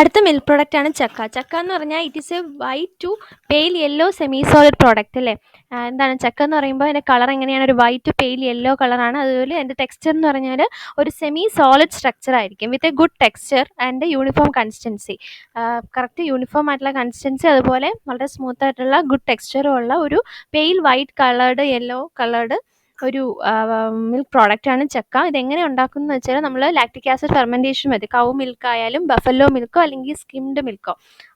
അടുത്ത milk product ആണ് ചക്ക. ചക്ക എന്ന് പറഞ്ഞാൽ it is a white to pale yellow semi solid product അല്ലേ എന്താണ് ചക്ക എന്ന് പറയുമ്പോൾ അതിന്റെ കളർ എങ്ങനെയാണ്? ഒരു വൈറ്റ് ടു പെയിൽ യെല്ലോ കളറാണ് അതുപോലെ അതിന്റെ ടെക്സ്ചർ എന്ന് പറഞ്ഞാൽ ഒരു സെമി സോളിഡ് സ്ട്രക്ചർ ആയിരിക്കും with a good texture and uniform consistency correct uniform ആയിട്ടുള്ള കൺസിസ്റ്റൻസി അതുപോലെ വളരെ സ്മൂത്ത് ആയിട്ടുള്ള ഗുഡ് ടെക്സ്ചറും ഉള്ള ഒരു pale white coloured yellow coloured ഒരു മിൽക്ക് പ്രോഡക്റ്റ് ആണ് ചക്ക. ഇതെങ്ങനെ ഉണ്ടാക്കുന്നത് വെച്ചാൽ നമ്മൾ ലാക്റ്റിക് ആസിഡ് ഫെർമെന്റേഷൻ മതി. കൗ മിൽക്ക് ആയാലും ബഫല്ലോ മിൽക്കോ അല്ലെങ്കിൽ സ്കിംഡ് മിൽക്കോ.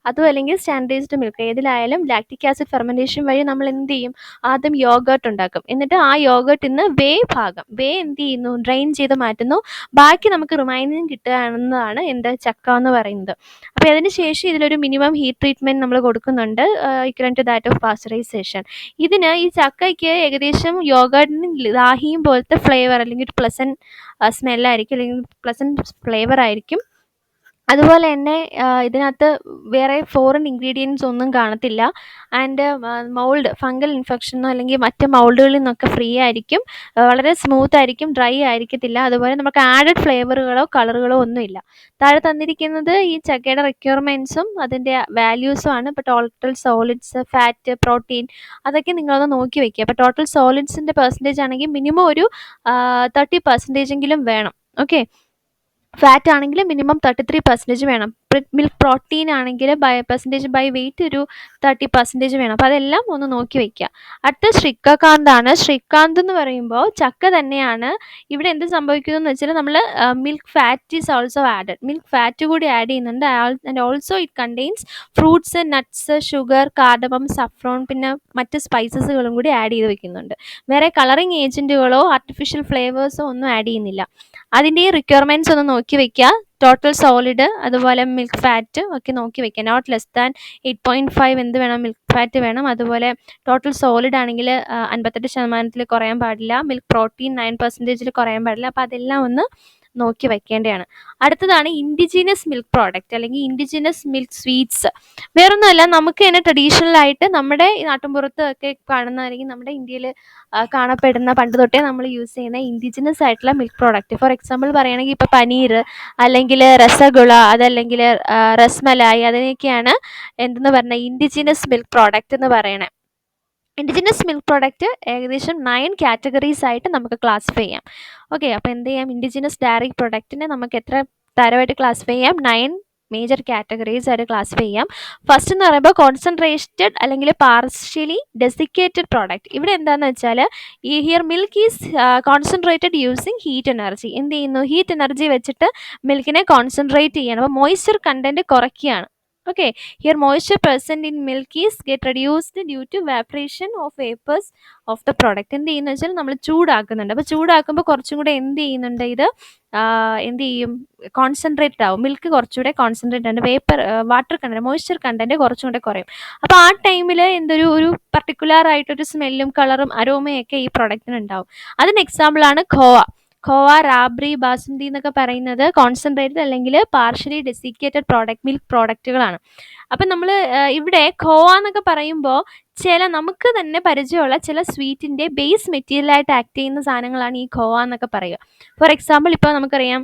അതും അല്ലെങ്കിൽ സ്റ്റാൻഡേർഡൈസ്ഡ് മിൽക്ക് ഏതിലായാലും ലാക്റ്റിക് ആസിഡ് ഫെർമെന്റേഷൻ വഴി നമ്മൾ എന്ത് ചെയ്യും? ആദ്യം യോഗേർട്ട് ഉണ്ടാക്കും. എന്നിട്ട് ആ യോഗർട്ടിന്ന് വേ ഭാഗം വേ എന്ത് ചെയ്യുന്നു? ഡ്രെയിൻ ചെയ്ത് മാറ്റുന്നു. ബാക്കി നമുക്ക് റിമൈനിങ് കിട്ടുകയാണെന്നതാണ് എന്ത് ചക്ക എന്ന് പറയുന്നത്. അപ്പോൾ അതിന് ശേഷം ഇതിലൊരു മിനിമം ഹീറ്റ് ട്രീറ്റ്മെന്റ് നമ്മൾ കൊടുക്കുന്നുണ്ട്. Equivalent to that of pasteurization ഇതിന് ഈ ചക്കയ്ക്ക് ഏകദേശം യോഗേർട്ടിന് ദാഹിയും പോലത്തെ ഫ്ലേവർ അല്ലെങ്കിൽ ഒരു പ്ലസന്റ് സ്മെല്ലായിരിക്കും അല്ലെങ്കിൽ പ്ലസന്റ് ഫ്ലേവർ ആയിരിക്കും. അതുപോലെ തന്നെ ഇതിനകത്ത് വേറെ ഫോറിൻ ഇൻഗ്രീഡിയൻസ് ഒന്നും കാണത്തില്ല. ആൻഡ് മൗൾഡ് ഫംഗൽ ഇൻഫെക്ഷനോ അല്ലെങ്കിൽ മറ്റ് മൗൾഡുകളിൽ നിന്നൊക്കെ ഫ്രീ ആയിരിക്കും. വളരെ സ്മൂത്ത് ആയിരിക്കും ഡ്രൈ ആയിരിക്കത്തില്ല. അതുപോലെ നമുക്ക് ആഡഡ് ഫ്ലേവറുകളോ കളറുകളോ ഒന്നുമില്ല താഴെ തന്നിരിക്കുന്നത് ഈ ചക്കയുടെ റിക്വയർമെന്റ്സും അതിന്റെ വാല്യൂസും ആണ്. ഇപ്പോൾ ടോട്ടൽ സോളിഡ്സ് ഫാറ്റ് പ്രോട്ടീൻ അതൊക്കെ നിങ്ങളൊന്ന് നോക്കി വയ്ക്കുക അപ്പോൾ ടോട്ടൽ സോളിഡ്സിന്റെ പെർസെന്റേജ് ആണെങ്കിൽ മിനിമം ഒരു തേർട്ടി പെർസെന്റേജ് എങ്കിലും വേണം. ഓക്കെ ഫാറ്റ് ആണെങ്കിൽ മിനിമം തേർട്ടി ത്രീ പെർസെന്റേജ് വേണം മിൽക്ക് പ്രോട്ടീൻ ആണെങ്കിൽ ബൈ പെർസെന്റേജ് ബൈ വെയിറ്റ് ഒരു തേർട്ടി പെർസെന്റേജ് വേണം. അപ്പോൾ അതെല്ലാം ഒന്ന് നോക്കി വയ്ക്കുക അടുത്ത ശ്രീകാന്താണ് ശ്രീകാന്ത് എന്ന് പറയുമ്പോൾ ചക്ക തന്നെയാണ്. ഇവിടെ എന്ത് സംഭവിക്കുന്നു എന്ന് വെച്ചാൽ നമ്മൾ milk fat is also added milk fat കൂടി ആഡ് ചെയ്യുന്നുണ്ട്. And also it contains fruits nuts sugar cardamom saffron പിന്നെ മറ്റ് സ്പൈസസുകളും കൂടി ആഡ് ചെയ്ത് വെക്കുന്നുണ്ട്. വേറെ കളറിങ് ഏജന്റുകളോ ആർട്ടിഫിഷ്യൽ ഫ്ലേവേഴ്സോ ഒന്നും ആഡ് ചെയ്യുന്നില്ല. അതിന്റെ ഈ റിക്വയർമെന്റ്സ് ഒന്ന് നോക്കി വെക്കുക ടോട്ടൽ സോളിഡ് അതുപോലെ മിൽക്ക് ഫാറ്റ് ഒക്കെ നോക്കി വെക്കുക not less than eight point five എന്ത് വേണം? മിൽക്ക് ഫാറ്റ് വേണം. അതുപോലെ ടോട്ടൽ സോളിഡ് ആണെങ്കിൽ അൻപത്തെട്ട് ശതമാനത്തിൽ കുറയാൻ പാടില്ല. മിൽക്ക് പ്രോട്ടീൻ നയൻ പെർസെന്റേജിൽ കുറയാൻ പാടില്ല. അപ്പോൾ അതെല്ലാം ഒന്ന് നോക്കി വെക്കേണ്ടതാണ് അടുത്തതാണ് ഇൻഡിജീനസ് മിൽക്ക് പ്രോഡക്റ്റ് അല്ലെങ്കിൽ ഇൻഡിജീനസ് മിൽക്ക് സ്വീറ്റ്സ് വേറൊന്നുമല്ല നമുക്ക് തന്നെ ട്രഡീഷണൽ ആയിട്ട് നമ്മുടെ നാട്ടിൻപുറത്ത് ഒക്കെ കാണുന്ന അല്ലെങ്കിൽ നമ്മുടെ ഇന്ത്യയിൽ കാണപ്പെടുന്ന പണ്ട് തൊട്ടേ നമ്മൾ യൂസ് ചെയ്യുന്ന ഇൻഡിജിനസ് ആയിട്ടുള്ള മിൽക്ക് പ്രോഡക്റ്റ് ഫോർ എക്സാമ്പിൾ പറയുകയാണെങ്കിൽ ഇപ്പോൾ പനീർ അല്ലെങ്കിൽ രസഗുള അതല്ലെങ്കിൽ റസ്മലായി അതിനെയൊക്കെയാണ് എന്തെന്ന് പറഞ്ഞാൽ ഇൻഡിജിനസ് മിൽക്ക് പ്രോഡക്റ്റ് എന്ന് പറയണേ. ഇൻഡിജിനസ് മിൽക്ക് പ്രോഡക്റ്റ് ഏകദേശം നയൻ കാറ്റഗറീസ് ആയിട്ട് നമുക്ക് ക്ലാസിഫൈ ചെയ്യാം. ഓക്കെ അപ്പോൾ എന്ത് ചെയ്യാം? ഇൻഡിജിനസ് ഡയറി പ്രൊഡക്റ്റിനെ നമുക്ക് എത്ര തരമായിട്ട് ക്ലാസിഫൈ ചെയ്യാം? നയൻ മേജർ കാറ്റഗറീസ് ആയിട്ട് ക്ലാസിഫൈ ചെയ്യാം. ഫസ്റ്റ് എന്ന് പറയുമ്പോൾ കോൺസെൻട്രേറ്റഡ് അല്ലെങ്കിൽ പാർഷ്യലി ഡെസിക്കേറ്റഡ് പ്രോഡക്റ്റ് ഇവിടെ എന്താണെന്ന് വെച്ചാൽ ഈ here milk is concentrated using heat energy എന്ത് ചെയ്യുന്നു? ഹീറ്റ് എനർജി വെച്ചിട്ട് മിൽക്കിനെ കോൺസെൻട്രേറ്റ് ചെയ്യണം. അപ്പോൾ moisture content കുറയ്ക്കുകയാണ്. Okay here moisture percent in milk is get reduced due to evaporation of vapours of the product എന്ത് ചെയ്യുന്നു വെച്ചാൽ നമ്മൾ ചൂടാക്കുന്നുണ്ട്. അപ്പോൾ ചൂടാക്കുമ്പോൾ കുറച്ചും കൂടെ എന്ത് ചെയ്യുന്നുണ്ട് ഇത്? എന്ത് ചെയ്യും? കോൺസെൻട്രേറ്റഡ് ആവും. മിൽക്ക് കുറച്ചുകൂടെ കോൺസെൻട്രേറ്റ് ആണ്. Vapour water content moisture content കുറച്ചും കൂടെ കുറയും. അപ്പോൾ ആ ടൈമിൽ എന്തൊരു ഒരു പർട്ടിക്കുലർ ആയിട്ടൊരു സ്മെല്ലും കളറും അരോമയൊക്കെ ഈ പ്രൊഡക്റ്റിന് ഉണ്ടാവും. അതിന് എക്സാമ്പിളാണ് ഖോവ ഖോവ റാബ്രി ബാസുന്തി എന്നൊക്കെ പറയുന്നത് കോൺസെൻട്രേറ്റഡ് അല്ലെങ്കിൽ പാർഷ്യലി ഡെസിക്കേറ്റഡ് പ്രോഡക്റ്റ് മിൽക്ക് പ്രോഡക്റ്റുകളാണ് അപ്പം നമ്മൾ ഇവിടെ ഖോവ എന്നൊക്കെ പറയുമ്പോൾ ചില നമുക്ക് തന്നെ പരിചയമുള്ള ചില സ്വീറ്റിന്റെ ബേസ് മെറ്റീരിയലായിട്ട് ആക്ട് ചെയ്യുന്ന സാധനങ്ങളാണ് ഈ ഖോവ എന്നൊക്കെ പറയുക. ഫോർ എക്സാമ്പിൾ ഇപ്പോൾ നമുക്കറിയാം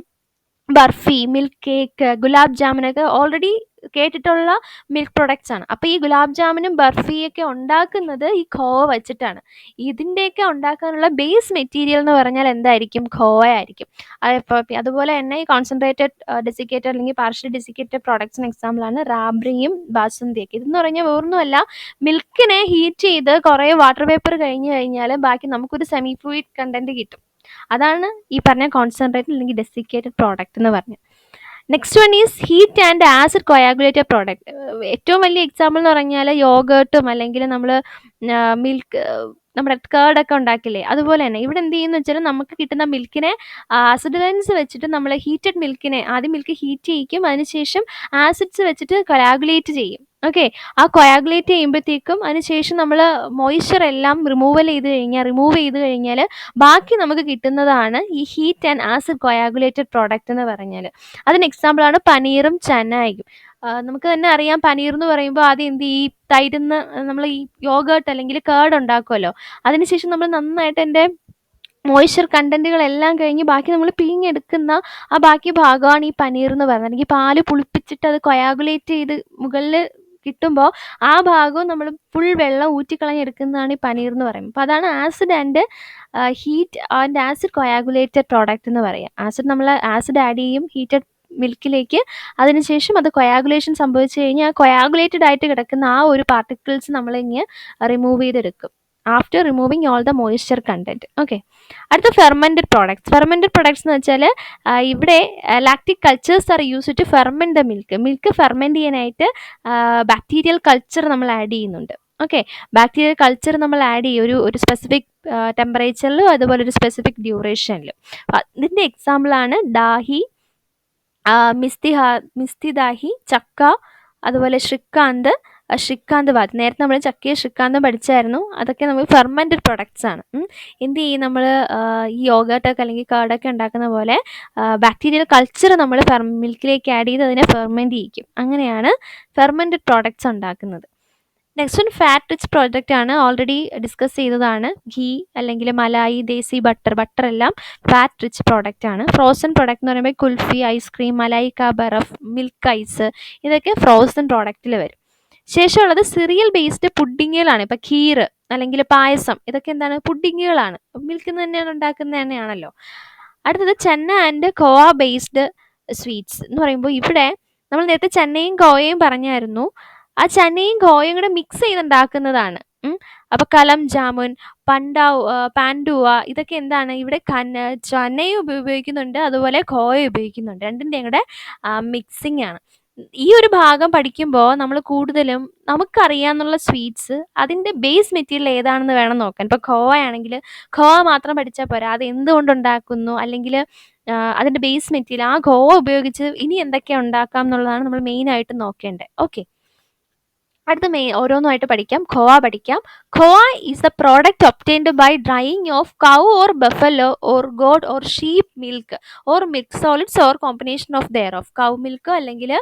ബർഫി മിൽക്ക് കേക്ക് ഗുലാബ് ജാമുനൊക്കെ ഓൾറെഡി കേട്ടിട്ടുള്ള മിൽക്ക് പ്രൊഡക്ട്സ് ആണ്. അപ്പോൾ ഈ ഗുലാബ് ജാമുനും ബർഫിയൊക്കെ ഉണ്ടാക്കുന്നത് ഈ ഖോവ വെച്ചിട്ടാണ്. ഇതിന്റെയൊക്കെ ഉണ്ടാക്കാനുള്ള ബേസ് മെറ്റീരിയൽ എന്ന് പറഞ്ഞാൽ എന്തായിരിക്കും? ഖോവ ആയിരിക്കും. അതിപ്പോൾ അതുപോലെ തന്നെ ഈ കോൺസെൻട്രേറ്റഡ് ഡെസിക്കേറ്റഡ് അല്ലെങ്കിൽ പാർഷ്യൽ ഡെസിക്കേറ്റഡ് പ്രോഡക്ട്സിന് എക്സാമ്പിളാണ് റാബ്രിയും ബാസുന്തിയൊക്കെ. ഇതെന്ന് പറഞ്ഞാൽ വേറൊന്നുമല്ല മിൽക്കിനെ ഹീറ്റ് ചെയ്ത് കുറേ വാട്ടർ വേപ്പർ കഴിഞ്ഞ് കഴിഞ്ഞാൽ ബാക്കി നമുക്കൊരു സെമി ഫ്ലൂയിഡ് കണ്ടന്റ് കിട്ടും. അതാണ് ഈ പറഞ്ഞ കോൺസെൻട്രേറ്റഡ് അല്ലെങ്കിൽ ഡെസിക്കേറ്റഡ് പ്രോഡക്റ്റ് എന്ന് പറഞ്ഞത്. Next one is heat and acid coagulated product ഏറ്റവും വലിയ എക്സാമ്പിൾ എന്ന് പറഞ്ഞാൽ യോഗേർട്ടും അല്ലെങ്കിൽ നമ്മൾ മിൽക്ക് നമ്മുടെ കേർഡൊക്കെ ഉണ്ടാക്കില്ലേ? അതുപോലെ തന്നെ ഇവിടെ എന്ത് ചെയ്യുന്നു വെച്ചാൽ നമുക്ക് കിട്ടുന്ന മിൽക്കിനെ ആസിഡൻസ് വെച്ചിട്ട് നമ്മൾ ഹീറ്റഡ് മിൽക്കിനെ ആദ്യം മിൽക്ക് ഹീറ്റ് ചെയ്യിക്കും. അതിനുശേഷം ആസിഡ്സ് വെച്ചിട്ട് കൊയാഗുലേറ്റ് ചെയ്യും. ഓക്കെ ആ കൊയാഗുലേറ്റ് ചെയ്യുമ്പോഴത്തേക്കും അതിനുശേഷം നമ്മൾ മോയ്സ്ചർ എല്ലാം റിമൂവൽ ചെയ്ത് കഴിഞ്ഞാൽ റിമൂവ് ചെയ്ത് കഴിഞ്ഞാൽ ബാക്കി നമുക്ക് കിട്ടുന്നതാണ് ഈ heat and acid coagulated product എന്ന് പറഞ്ഞാൽ അതിന് എക്സാമ്പിളാണ് പനീറും ചനായും നമുക്ക് തന്നെ അറിയാം പനീർ എന്ന് പറയുമ്പോൾ ആദ്യം എന്ത് ഈ തൈരുന്ന് നമ്മൾ ഈ യോഗേർട്ട് അല്ലെങ്കിൽ കേർഡ് ഉണ്ടാക്കുമല്ലോ അതിനുശേഷം നമ്മൾ നന്നായിട്ട് എന്റെ മോയ്സ്ചർ കണ്ടന്റുകളെല്ലാം കഴിഞ്ഞ് ബാക്കി നമ്മൾ പിഴിഞ്ഞെടുക്കുന്ന ആ ബാക്കി ഭാഗമാണ് ഈ പനീർ എന്ന് പറയുന്നത്. അല്ലെങ്കിൽ പാൽ പുളിപ്പിച്ചിട്ട് അത് കൊയാഗുലേറ്റ് ചെയ്ത് മുകളിൽ കിട്ടുമ്പോൾ ആ ഭാഗവും നമ്മൾ ഫുൾ വെള്ളം ഊറ്റിക്കളഞ്ഞെടുക്കുന്നതാണ് ഈ പനീർ എന്ന് പറയുന്നത്. അപ്പോൾ അതാണ് acid and heat and acid coagulated product എന്ന് പറയുക. ആസിഡ് നമ്മൾ ആസിഡ് ആഡ് ചെയ്യും ഹീറ്റഡ് മിൽക്കിലേക്ക്. അതിനുശേഷം അത് കൊയാഗുലേഷൻ സംഭവിച്ചു കഴിഞ്ഞാൽ കൊയാഗുലേറ്റഡ് ആയിട്ട് കിടക്കുന്ന ആ ഒരു പാർട്ടിക്കിൾസ് നമ്മളിങ്ങ് റിമൂവ് ചെയ്തെടുക്കും. After removing all the moisture content. Okay. അടുത്ത ഫെർമെന്റഡ് പ്രോഡക്ട്സ്. ഫെർമെന്റഡ് പ്രോഡക്ട്സ് എന്ന് വെച്ചാൽ ഇവിടെ lactic cultures are use to ferment the milk. Milk ferment ചെയ്യാനായിട്ട് ബാക്ടീരിയൽ കൾച്ചർ നമ്മൾ ആഡ് ചെയ്യുന്നുണ്ട്. ഓക്കെ. ബാക്ടീരിയൽ കൾച്ചർ നമ്മൾ ആഡ് ചെയ്യും ഒരു ഒരു സ്പെസിഫിക് ടെമ്പറേച്ചറിലും അതുപോലെ ഒരു സ്പെസിഫിക് ഡ്യൂറേഷനിലും. അതിന്റെ എക്സാമ്പിളാണ് ഡാഹി മിസ്തിഹ മിസ്തിദാഹി ചക്ക അതുപോലെ ശ്രീകാന്ത്. ശ്രീകാന്ത് ബാത്ത് നേരത്തെ നമ്മൾ ചക്കയും ശ്രീകാന്തും പഠിച്ചായിരുന്നു. അതൊക്കെ നമ്മൾ ഫെർമെന്റഡ് പ്രൊഡക്ട്സ് ആണ്. എന്ത് ചെയ്യും നമ്മൾ ഈ യോഗട്ടൊക്കെ അല്ലെങ്കിൽ കേടൊക്കെ ഉണ്ടാക്കുന്ന പോലെ ബാക്ടീരിയൽ കൾച്ചർ നമ്മൾ ഫെർ മിൽക്കിലേക്ക് ആഡ് ചെയ്ത് അതിനെ ഫെർമെന്റ് ചെയ്യിക്കും. അങ്ങനെയാണ് ഫെർമെന്റഡ് പ്രോഡക്ട്സ് ഉണ്ടാക്കുന്നത്. Next one fat rich product ആണ് ഓൾറെഡി ഡിസ്കസ് ചെയ്തതാണ്. ഘീ അല്ലെങ്കിൽ മലായി ദേസി ബട്ടർ ബട്ടർ എല്ലാം ഫാറ്റ് റിച്ച് പ്രോഡക്റ്റ് ആണ്. ഫ്രോസൺ പ്രോഡക്റ്റ് എന്ന് പറയുമ്പോൾ കുൽഫി ഐസ്ക്രീം മലായിക്ക ബറഫ് മിൽക്ക് ഐസ് ഇതൊക്കെ ഫ്രോസൺ പ്രോഡക്റ്റിൽ വരും. ശേഷമുള്ളത് സിറിയൽ ബേസ്ഡ് പുഡിങ്ങുകളാണ് ഇപ്പം ഖീർ അല്ലെങ്കിൽ പായസം ഇതൊക്കെ എന്താണ്? പുഡിങ്ങുകളാണ് മിൽക്ക് തന്നെയാണ് ഉണ്ടാക്കുന്നത് തന്നെയാണല്ലോ. അടുത്തത് ചെന്ന ആൻഡ് കോവ ബേസ്ഡ് സ്വീറ്റ്സ് എന്ന് പറയുമ്പോൾ ഇവിടെ നമ്മൾ നേരത്തെ ചെന്നൈയും കോവയും പറഞ്ഞായിരുന്നു. ആ ചനയും കോയും കൂടെ മിക്സ് ചെയ്തുണ്ടാക്കുന്നതാണ്. അപ്പൊ കലം ജാമുൻ പണ്ടാവ് പാൻഡുവ ഇതൊക്കെ എന്താണ്? ഇവിടെ കന്ന ചനയും ഉപയോഗിക്കുന്നുണ്ട്. അതുപോലെ കോയ ഉപയോഗിക്കുന്നുണ്ട്. രണ്ടിന്റെയും കൂടെ മിക്സിംഗ് ആണ്. ഈ ഒരു ഭാഗം പഠിക്കുമ്പോൾ നമ്മൾ കൂടുതലും നമുക്കറിയാന്നുള്ള സ്വീറ്റ്സ് അതിന്റെ ബേസ് മെറ്റീരിയൽ ഏതാണെന്ന് വേണം നോക്കാൻ. ഇപ്പോൾ ഖോവ ആണെങ്കിൽ ഖോവ മാത്രം പഠിച്ചാൽ പോരാ. അത് എന്തുകൊണ്ട് ഉണ്ടാക്കുന്നു? അല്ലെങ്കിൽ അതിന്റെ ബേസ് മെറ്റീരിയൽ ആ ഖോവ ഉപയോഗിച്ച് ഇനി എന്തൊക്കെ ഉണ്ടാക്കാം എന്നുള്ളതാണ് നമ്മൾ മെയിനായിട്ട് നോക്കേണ്ടത്. ഓക്കെ അടുത്ത മെയിൻ ഓരോന്നുമായിട്ട് പഠിക്കാം. ഖോവ പഠിക്കാം. Khoa is the product obtained by drying of cow or buffalo or goat or sheep milk or mix solids or combination of there of cow milk അല്ലെങ്കിൽ